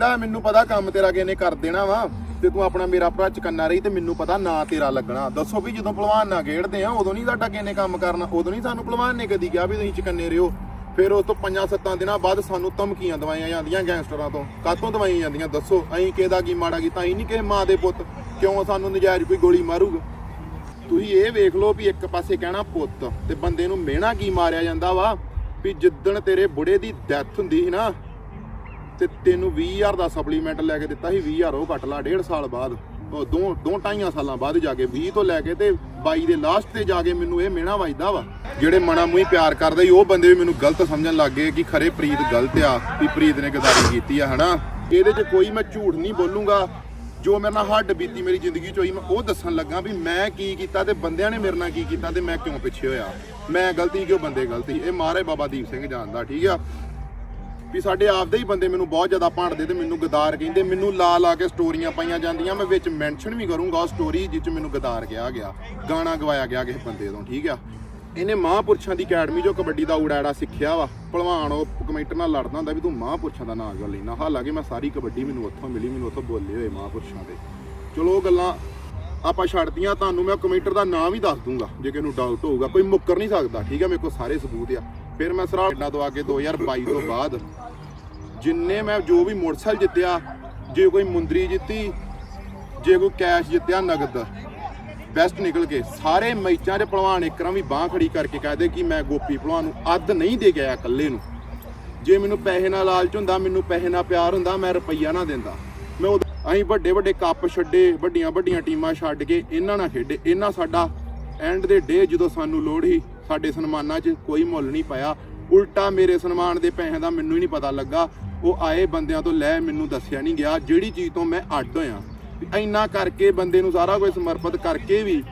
ਨਾ ਮੈਨੂੰ ਪਤਾ ਕੰਮ ਤੇਰਾ ਕਿਹਨੇ ਕਰ ਦੇਣਾ ਵਾ ਤੇ ਤੂੰ ਆਪਣਾ ਮੇਰਾ ਭਰਾ ਚਕੰਨਾ ਰਹੀ ਤੇ ਮੈਨੂੰ ਪਤਾ ਨਾ ਤੇਰਾ ਲੱਗਣਾ। ਦੱਸੋ ਵੀ ਜਦੋਂ ਭਲਵਾਨ ਨਾਲ ਖੇਡਦੇ ਆ, ਉਦੋਂ ਨਹੀਂ ਸਾਡਾ ਕਿਹਨੇ ਕੰਮ ਕਰਨਾ, ਉਦੋਂ ਨਹੀਂ ਸਾਨੂੰ ਭਲਵਾਨ ਨੇ ਕਦੀ ਕਿਹਾ ਵੀ ਤੁਸੀਂ ਚਕੰਨੇ ਰਿਓ ਫਿਰ ਉਸ ਤੋਂ ਪੰਜਾਂ ਸੱਤਾਂ ਦਿਨਾਂ ਬਾਅਦ ਸਾਨੂੰ ਧਮਕੀਆਂ ਦਵਾਈਆਂ ਜਾਂਦੀਆਂ ਗੈਂਗਸਟਰਾਂ ਤੋਂ। ਕਾਤੋਂ ਦਵਾਈਆਂ ਜਾਂਦੀਆਂ? ਦੱਸੋ, ਅਸੀਂ ਕਿਹਦਾ ਕੀ ਮਾੜਾ ਕੀਤਾ? ਅਸੀਂ ਨਹੀਂ ਕਿਸੇ ਮਾਂ ਦੇ ਪੁੱਤ। ਕਿਉਂ ਸਾਨੂੰ ਨਜਾਇਜ਼ ਕੋਈ ਗੋਲੀ ਮਾਰੂਗਾ? ਤੁਸੀਂ ਇਹ ਵੇਖ ਲਓ ਵੀ ਇੱਕ ਪਾਸੇ ਕਹਿਣਾ ਪੁੱਤ ਤੇ ਬੰਦੇ ਨੂੰ ਮਿਹਣਾ ਕੀ ਮਾਰਿਆ ਜਾਂਦਾ ਵਾ ਵੀ ਜਿੱਦਣ ਤੇਰੇ ਬੁੜੇ ਦੀ ਡੈਥ ਹੁੰਦੀ ਸੀ ਨਾ ਤੇ ਤੈਨੂੰ 20000 ਦਾ ਸਪਲੀਮੈਂਟ ਲੈ ਕੇ ਦਿੱਤਾ ਸੀ 20000 ਉਹ ਕੱਟ ਲਾ ਡੇਢ ਸਾਲ ਬਾਅਦ। ਉਹ ਦੋ ਦੋ ਢਾਈਆਂ ਸਾਲਾਂ ਬਾਅਦ ਜਾ ਕੇ 20 ਤੋਂ ਲੈ ਕੇ ਤੇ 22 ਦੇ ਲਾਸਟ ਤੇ ਜਾ ਕੇ ਮੈਨੂੰ ਇਹ ਮਿਹਣਾ ਵੱਜਦਾ ਵਾ। ਜਿਹੜੇ ਮਨਾ ਮੂੰਹ ਪਿਆਰ ਕਰਦੇ ਸੀ, ਉਹ ਬੰਦੇ ਵੀ ਮੈਨੂੰ ਗਲਤ ਸਮਝਣ ਲੱਗ ਗਏ ਕਿ ਖਰੇ ਪ੍ਰੀਤ ਗਲਤ ਆ, ਵੀ ਪ੍ਰੀਤ ਨੇ ਗਦਾਰੀ ਕੀਤੀ ਆ, ਹਨਾ? ਇਹਦੇ 'ਚ ਕੋਈ ਮੈਂ ਝੂਠ ਨਹੀਂ ਬੋਲੂੰਗਾ। ਜੋ ਮੇਰੇ ਨਾਲ ਹੱਡ ਬੀਤੀ ਮੇਰੀ ਜ਼ਿੰਦਗੀ 'ਚ ਹੋਈ, ਮੈਂ ਉਹ ਦੱਸਣ ਲੱਗਾ ਵੀ ਮੈਂ ਕੀ ਕੀਤਾ ਤੇ ਬੰਦਿਆਂ ਨੇ ਮੇਰੇ ਨਾਲ ਕੀ ਕੀਤਾ ਤੇ ਮੈਂ ਕਿਉਂ ਪਿੱਛੇ ਹੋਇਆ। ਮੈਂ ਗਲਤੀ ਕਿਉਂ, ਬੰਦੇ ਗਲਤੀ? ਇਹ ਮਹਾਰਾਜ ਬਾਬਾ ਦੀਪ ਸਿੰਘ ਜਾਣਦਾ, ਠੀਕ ਆ? ਵੀ ਸਾਡੇ ਆਪਦੇ ਹੀ ਬੰਦੇ ਮੈਨੂੰ ਬਹੁਤ ਜ਼ਿਆਦਾ ਭਾਂਡਦੇ ਤੇ ਮੈਨੂੰ ਗਦਾਰ ਕਹਿੰਦੇ, ਮੈਨੂੰ ਲਾ ਲਾ ਕੇ ਸਟੋਰੀਆਂ ਪਾਈਆਂ ਜਾਂਦੀਆਂ, ਮੈਂ ਵਿੱਚ ਮੈਂਸ਼ਨ ਵੀ ਕਰੂੰਗਾ ਉਹ ਸਟੋਰੀ ਜਿਸ 'ਚ ਮੈਨੂੰ ਗਦਾਰ ਕਿਹਾ ਗਿਆ, ਗਾਣਾ ਗਵਾਇਆ ਗਿਆ ਕਿਸੇ ਬੰਦੇ ਤੋਂ, ਠੀਕ ਆ? ਇਹਨੇ ਮਹਾਂਪੁਰਸ਼ਾਂ ਦੀ ਅਕੈਡਮੀ ਜੋ ਕਬੱਡੀ ਦਾ ਉਡਾੜਾ ਸਿੱਖਿਆ ਵਾ, ਭਲਵਾਨ ਉਹ ਕਮੈਂਟਰ ਨਾਲ ਲੜਦਾ ਹੁੰਦਾ ਵੀ ਤੂੰ ਮਹਾਂਪੁਰਸ਼ਾਂ ਦਾ ਨਾਂ ਕਿਉਂ ਲੈਣਾ ਹਾਲਾਂਕਿ ਮੈਂ ਸਾਰੀ ਕਬੱਡੀ ਮੈਨੂੰ ਉੱਥੋਂ ਮਿਲੀ, ਮੈਨੂੰ ਉੱਥੋਂ ਬੋਲੇ ਹੋਏ ਮਹਾਂਪੁਰਸ਼ਾਂ ਦੇ। ਚਲੋ ਉਹ ਗੱਲਾਂ ਆਪਾਂ ਛੱਡਦੀਆਂ ਤੁਹਾਨੂੰ ਮੈਂ ਕਮੈਂਟਰ ਦਾ ਨਾਮ ਵੀ ਦੱਸ ਦੂੰਗਾ, ਜੇ ਕਿਸੇ ਨੂੰ ਡਾਊਟ ਹੋਊਗਾ, ਕੋਈ ਮੁੱਕਰ ਨਹੀਂ ਸਕਦਾ, ਠੀਕ ਹੈ ਮੇਰੇ ਕੋਲ ਸਾਰੇ ਸਬੂਤ ਆ। ਫਿਰ ਮੈਂ ਸਰਾ ਪਿੰਡਾਂ ਤੋਂ ਆ ਕੇ 2022 ਤੋਂ ਬਾਅਦ ਜਿੰਨੇ ਮੈਂ ਜੋ ਵੀ ਮੋਟਰਸਾਈਕਲ ਜਿੱਤਿਆ, ਜੇ ਕੋਈ ਮੁੰਦਰੀ ਜਿੱਤੀ, ਜੇ ਕੋਈ ਕੈਸ਼ ਜਿੱਤਿਆ, ਨਗਦ ਬੈਸਟ ਨਿਕਲ ਕੇ। ਸਾਰੇ ਮੈਚਾਂ 'ਚ ਭਲਵਾਨ ਇੱਕਰਾਂ ਵੀ ਬਾਹ ਖੜੀ ਕਰਕੇ ਕਹਦੇ ਕਿ ਮੈਂ ਗੋਪੀ ਭਲਵਾਨ ਨੂੰ ਅੱਧ ਨਹੀਂ ਦੇ ਗਿਆ ਇਕੱਲੇ ਨੂੰ। ਜੇ ਮੈਨੂੰ ਪੈਸੇ ਨਾਲ ਲਾਲਚ ਹੁੰਦਾ, ਮੈਨੂੰ ਪੈਸੇ ਨਾਲ ਪਿਆਰ ਹੁੰਦਾ, ਮੈਂ ਰੁਪਈਆ ਨਾ ਦਿੰਦਾ। ਮੈਂ ਉਦੋਂ- ਅਸੀਂ ਵੱਡੇ ਵੱਡੇ ਕੱਪ ਛੱਡੇ ਵੱਡੀਆਂ ਵੱਡੀਆਂ ਟੀਮਾਂ ਛੱਡ ਕੇ ਇਹਨਾਂ ਨਾਲ ਖੇਡੇ। ਇਹਨਾਂ ਸਾਡਾ ਐਂਡ ਦੇ ਡੇ ਜਦੋਂ ਸਾਨੂੰ ਲੋੜ ਸੀ ਸਾਡੇ ਸਨਮਾਨਾਂ 'ਚ ਕੋਈ ਮੁੱਲ ਨਹੀਂ ਪਾਇਆ। ਉਲਟਾ ਮੇਰੇ ਸਨਮਾਨ ਦੇ ਪੈਸੇ ਦਾ ਮੈਨੂੰ ਹੀ ਨਹੀਂ ਪਤਾ ਲੱਗਾ। ਉਹ ਆਏ ਬੰਦਿਆਂ ਤੋਂ ਲੈ ਮੈਨੂੰ ਦੱਸਿਆ ਨਹੀਂ ਗਿਆ। ਜਿਹੜੀ ਚੀਜ਼ ਤੋਂ ਮੈਂ ਅੱਡ ਹੋਇਆ। ਇੰਨਾ ਕਰਕੇ ਬੰਦੇ ਨੂੰ ਸਾਰਾ ਕੁਝ ਸਮਰਪਿਤ ਕਰਕੇ ਵੀ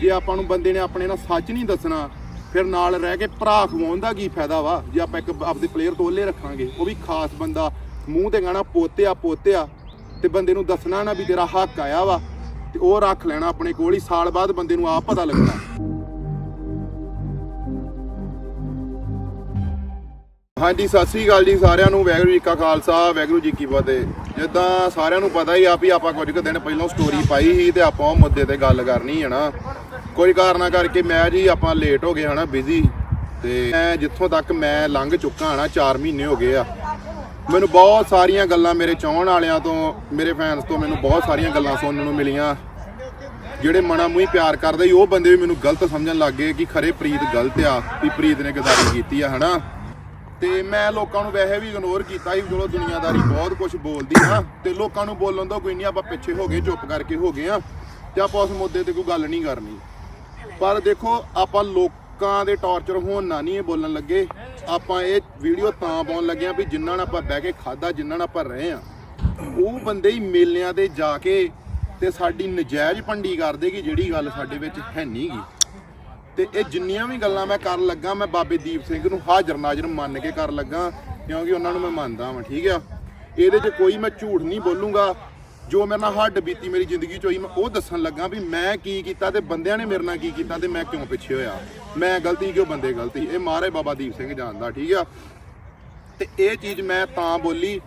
ਜੇ ਆਪਾਂ ਨੂੰ ਬੰਦੇ ਨੇ ਆਪਣੇ ਨਾਲ ਸੱਚ ਨਹੀਂ ਦੱਸਣਾ, ਫਿਰ ਨਾਲ ਰਹਿ ਕੇ ਭਰਾ ਖਵਾਉਣ ਦਾ ਕੀ ਫਾਇਦਾ ਵਾ? ਜੇ ਆਪਾਂ ਇੱਕ ਆਪਦੇ ਪਲੇਅਰ ਤੋਲੇ ਰੱਖਾਂਗੇ, ਉਹ ਵੀ ਖਾਸ ਬੰਦਾ ਮੂੰਹ ਤੇ ਗਾਣਾ ਪੋਤਿਆ ਪੋਤਿਆ ਤੇ ਬੰਦੇ ਨੂੰ ਦੱਸਣਾ ਨਾ ਵੀ ਤੇਰਾ ਹੱਕ ਆਇਆ ਵਾ ਤੇ ਉਹ ਰੱਖ ਲੈਣਾ ਆਪਣੇ ਕੋਲ ਹੀ, ਸਾਲ ਬਾਅਦ ਬੰਦੇ ਨੂੰ ਆਪ ਪਤਾ ਲੱਗਣਾ। ਹਾਂਜੀ, ਸਤਿ ਸ੍ਰੀ ਅਕਾਲ ਜੀ ਸਾਰਿਆਂ ਨੂੰ। ਵੈਗਰੂ ਜੀ ਕਾ ਖਾਲਸਾ, ਵੈਗਰੂ ਜੀ ਕੀ ਫਤਿਹ। ਜਿੱਦਾਂ ਸਾਰਿਆਂ ਨੂੰ ਪਤਾ ਹੀ ਆ ਵੀ ਆਪਾਂ ਕੁਝ ਕੁ ਦਿਨ ਪਹਿਲਾਂ ਸਟੋਰੀ ਪਾਈ ਸੀ ਤੇ ਆਪਾਂ ਉਹ ਮੁੱਦੇ ਤੇ ਗੱਲ ਕਰਨੀ ਹੈ ਨਾ। ਕੋਈ ਕਾਰਨਾ ਕਰਕੇ ਮੈਂ ਜੀ ਆਪਾਂ ਲੇਟ ਹੋ ਗਏ ਹਨਾ ਬਿਜ਼ੀ ਤੇ ਮੈਂ ਜਿੱਥੋਂ ਤੱਕ ਮੈਂ ਲੰਘ ਚੁੱਕਾ ਹਨਾ 4 ਮਹੀਨੇ ਹੋ ਗਏ ਆ। ਮੈਨੂੰ ਬਹੁਤ ਸਾਰੀਆਂ ਗੱਲਾਂ ਮੇਰੇ ਚਾਹਣ ਵਾਲਿਆਂ ਤੋਂ, ਮੇਰੇ ਫੈਨਸ ਤੋਂ ਮੈਨੂੰ ਬਹੁਤ ਸਾਰੀਆਂ ਗੱਲਾਂ ਸੁਣਨ ਨੂੰ ਮਿਲੀਆਂ। ਜਿਹੜੇ ਮਨਾ ਮੂੰਹ ਪਿਆਰ ਕਰਦੇ ਉਹ ਬੰਦੇ ਵੀ ਮੈਨੂੰ ਗਲਤ ਸਮਝਣ ਲੱਗ ਗਏ ਕਿ ਖਰੇ ਪ੍ਰੀਤ ਗਲਤ ਆ, ਵੀ ਪ੍ਰੀਤ ਨੇ ਗਦਾਰੀ ਕੀਤੀ ਆ ਹਨਾ। ਤੇ ਮੈਂ ਲੋਕਾਂ ਨੂੰ ਵੈਸੇ ਵੀ ਇਗਨੋਰ ਕੀਤਾ ਸੀ, ਚਲੋ ਦੁਨੀਆਦਾਰੀ ਬਹੁਤ ਕੁਝ ਬੋਲਦੀ ਆ, ਤੇ ਲੋਕਾਂ ਨੂੰ ਬੋਲਣ ਤੋਂ ਕੋਈ ਨਹੀਂ ਆਪਾਂ ਪਿੱਛੇ ਹੋ ਗਏ, ਚੁੱਪ ਕਰਕੇ ਹੋ ਗਏ ਆ, ਤੇ ਆਪਾਂ ਉਸ ਮੁੱਦੇ ਤੇ ਕੋਈ ਗੱਲ ਨਹੀਂ ਕਰਨੀ। ਪਰ ਦੇਖੋ, ਆਪਾਂ ਲੋਕਾਂ ਦੇ ਟੌਰਚਰ ਹੋਣ ਨਾ ਨਹੀਂ ਇਹ ਬੋਲਣ ਲੱਗੇ। ਆਪਾਂ ਇਹ ਵੀਡੀਓ ਤਾਂ ਪਾਉਣ ਲੱਗੇ ਆ ਵੀ ਜਿਨ੍ਹਾਂ ਨਾਲ ਆਪਾਂ ਬਹਿ ਕੇ ਖਾਦਾ ਜਿਨ੍ਹਾਂ ਨਾਲ ਆਪਾਂ ਰਹੇ ਆ। ਉਹ ਬੰਦੇ ਹੀ ਮੇਲਿਆਂ ਤੇ ਜਾ ਕੇ ਤੇ ਸਾਡੀ ਨਜਾਇਜ਼ ਪੰਡੀ ਕਰਦੇ ਕਿ ਜਿਹੜੀ ਗੱਲ ਸਾਡੇ ਵਿੱਚ ਹੈ ਨਹੀਂਗੀ ਤੇ ਇਹ ਜਿੰਨੀਆਂ ਵੀ ਗੱਲਾਂ ਮੈਂ ਕਰਨ ਲੱਗਾ, ਮੈਂ ਬਾਬੇ ਦੀਪ ਸਿੰਘ ਨੂੰ ਹਾਜ਼ਰ ਨਾਜ਼ਰ ਮੰਨ ਕੇ ਕਰਨ ਲੱਗਾ, ਕਿਉਂਕਿ ਉਹਨਾਂ ਨੂੰ ਮੈਂ ਮੰਨਦਾ ਹਾਂ ਠੀਕ ਆ? ਇਹਦੇ 'ਚ ਕੋਈ ਮੈਂ ਝੂਠ ਨਹੀਂ ਬੋਲੂੰਗਾ। ਜੋ ਮੇਰੇ ਨਾਲ ਹੱਡ ਬੀਤੀ ਮੇਰੀ ਜ਼ਿੰਦਗੀ 'ਚ ਹੋਈ, ਮੈਂ ਉਹ ਦੱਸਣ ਲੱਗਾ ਵੀ ਮੈਂ ਕੀ ਕੀਤਾ ਤੇ ਬੰਦਿਆਂ ਨੇ ਮੇਰੇ ਨਾਲ ਕੀ ਕੀਤਾ ਤੇ ਮੈਂ ਕਿਉਂ ਪਿੱਛੇ ਹੋਇਆ? ਮੈਂ ਗਲਤੀ ਕਿਉਂ, ਬੰਦੇ ਗਲਤੀ? ਇਹ ਮਹਾਰਾਜ ਬਾਬਾ ਦੀਪ ਸਿੰਘ ਜਾਣਦਾ, ਠੀਕ ਆ? ਤੇ ਇਹ ਚੀਜ਼ ਮੈਂ ਤਾਂ ਬੋਲੀ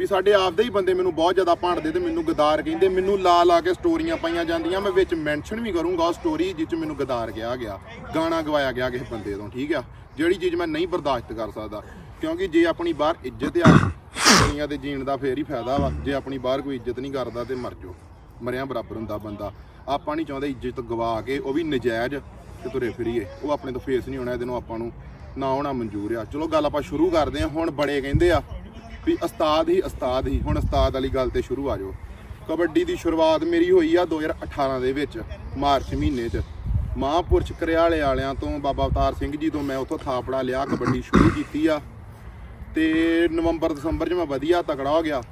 ਵੀ ਸਾਡੇ ਆਪਦੇ ਹੀ ਬੰਦੇ ਮੈਨੂੰ ਬਹੁਤ ਜ਼ਿਆਦਾ ਭਾਂਡਦੇ ਤੇ ਮੈਨੂੰ ਗਦਾਰ ਕਹਿੰਦੇ, ਮੈਨੂੰ ਲਾ ਲਾ ਕੇ ਸਟੋਰੀਆਂ ਪਾਈਆਂ ਜਾਂਦੀਆਂ, ਮੈਂ ਵਿੱਚ ਮੈਂਸ਼ਨ ਵੀ ਕਰੂੰਗਾ ਉਹ ਸਟੋਰੀ ਜਿਸ 'ਚ ਮੈਨੂੰ ਗਦਾਰ ਕਿਹਾ ਗਿਆ, ਗਾਣਾ ਗਵਾਇਆ ਗਿਆ ਕਿਸੇ ਬੰਦੇ ਤੋਂ, ਠੀਕ ਆ? ਜਿਹੜੀ ਚੀਜ਼ ਮੈਂ ਨਹੀਂ ਬਰਦਾਸ਼ਤ ਕਰ ਸਕਦਾ, ਕਿਉਂਕਿ ਜੇ ਆਪਣੀ ਬਾਹਰ ਇੱਜ਼ਤ ਆ, ਦੁਨੀਆ ਤੇ ਜੀਣ ਦਾ ਫੇਰ ਹੀ ਫਾਇਦਾ ਵਾ, ਜੇ ਆਪਣੀ ਬਾਹਰ ਕੋਈ ਇੱਜ਼ਤ ਨਹੀਂ ਕਰਦਾ ਤੇ ਮਰ ਜਾਓ, ਮਰਿਆ ਬਰਾਬਰ ਹੁੰਦਾ ਬੰਦਾ, ਆਪਾਂ ਨਹੀਂ ਚਾਹੁੰਦੇ ਇੱਜ਼ਤ ਗਵਾ ਕੇ ਉਹ ਵੀ ਨਜਾਇਜ਼ ਤੇ ਤੁਰੇ ਫਿਰੀਏ, ਉਹ ਆਪਣੇ ਤੋਂ ਫੇਸ ਨਹੀਂ ਹੋਣਾ, ਇਹਦੇ ਨੂੰ ਆਪਾਂ ਨੂੰ ਨਾ ਹੋਣਾ ਮਨਜ਼ੂਰ ਆ। ਚਲੋ ਗੱਲ ਆਪਾਂ ਸ਼ੁਰੂ ਕਰਦੇ ਹਾਂ, ਹੁਣ ਬੜੇ ਕਹਿੰਦੇ ਆ ਵੀ ਉਸਤਾਦ ਹੀ ਉਸਤਾਦ ਹੀ, ਹੁਣ ਉਸਤਾਦ ਵਾਲੀ ਗੱਲ ਤੇ ਸ਼ੁਰੂ ਆ ਜਾਓ। ਕਬੱਡੀ ਦੀ ਸ਼ੁਰੂਆਤ ਮੇਰੀ ਹੋਈ ਆ 2018 ਦੇ ਵਿੱਚ, ਮਾਰਚ ਮਹੀਨੇ 'ਚ। ਮਹਾਂਪੁਰਸ਼ ਕਰਿਆਲੇ ਵਾਲਿਆਂ ਤੋਂ ਬਾਬਾ ਅਵਤਾਰ ਸਿੰਘ ਜੀ ਤੋਂ ਮੈਂ ਉੱਥੋਂ ਥਾਪੜਾ ਲਿਆ, ਕਬੱਡੀ ਸ਼ੁਰੂ ਕੀਤੀ ਆ। ਤੇ ਨਵੰਬਰ, ਦਸੰਬਰ 'ਚ ਮੈਂ ਵਧੀਆ ਤਕੜਾ ਹੋ ਗਿਆ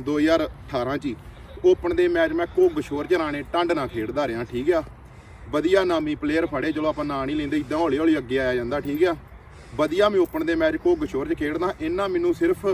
2018 'ਚ ਹੀ। ਓਪਨ ਦੇ ਮੈਚ ਮੈਂ ਘੁੱਗ ਸ਼ੋਰ ਚਰਾਣੇ ਟੰਡ ਨਾਲ ਖੇਡਦਾ ਰਿਹਾ, ਠੀਕ ਆ। ਵਧੀਆ ਨਾਮੀ ਪਲੇਅਰ ਫੜੇ, ਚਲੋ ਆਪਾਂ ਨਾਂ ਨਹੀਂ ਲੈਂਦੇ ਇਦਾਂ ਹੌਲੀ ਹੌਲੀ ਅੱਗੇ ਆਇਆ ਜਾਂਦਾ, ਠੀਕ ਆ। ਵਧੀਆ ਮੈਂ ਓਪਨ ਦੇ ਮੈਚ ਘੁੱਗ ਸ਼ੋਰ 'ਚ ਖੇਡਦਾ ਇਹਨਾਂ ਮੈਨੂੰ ਸਿਰਫ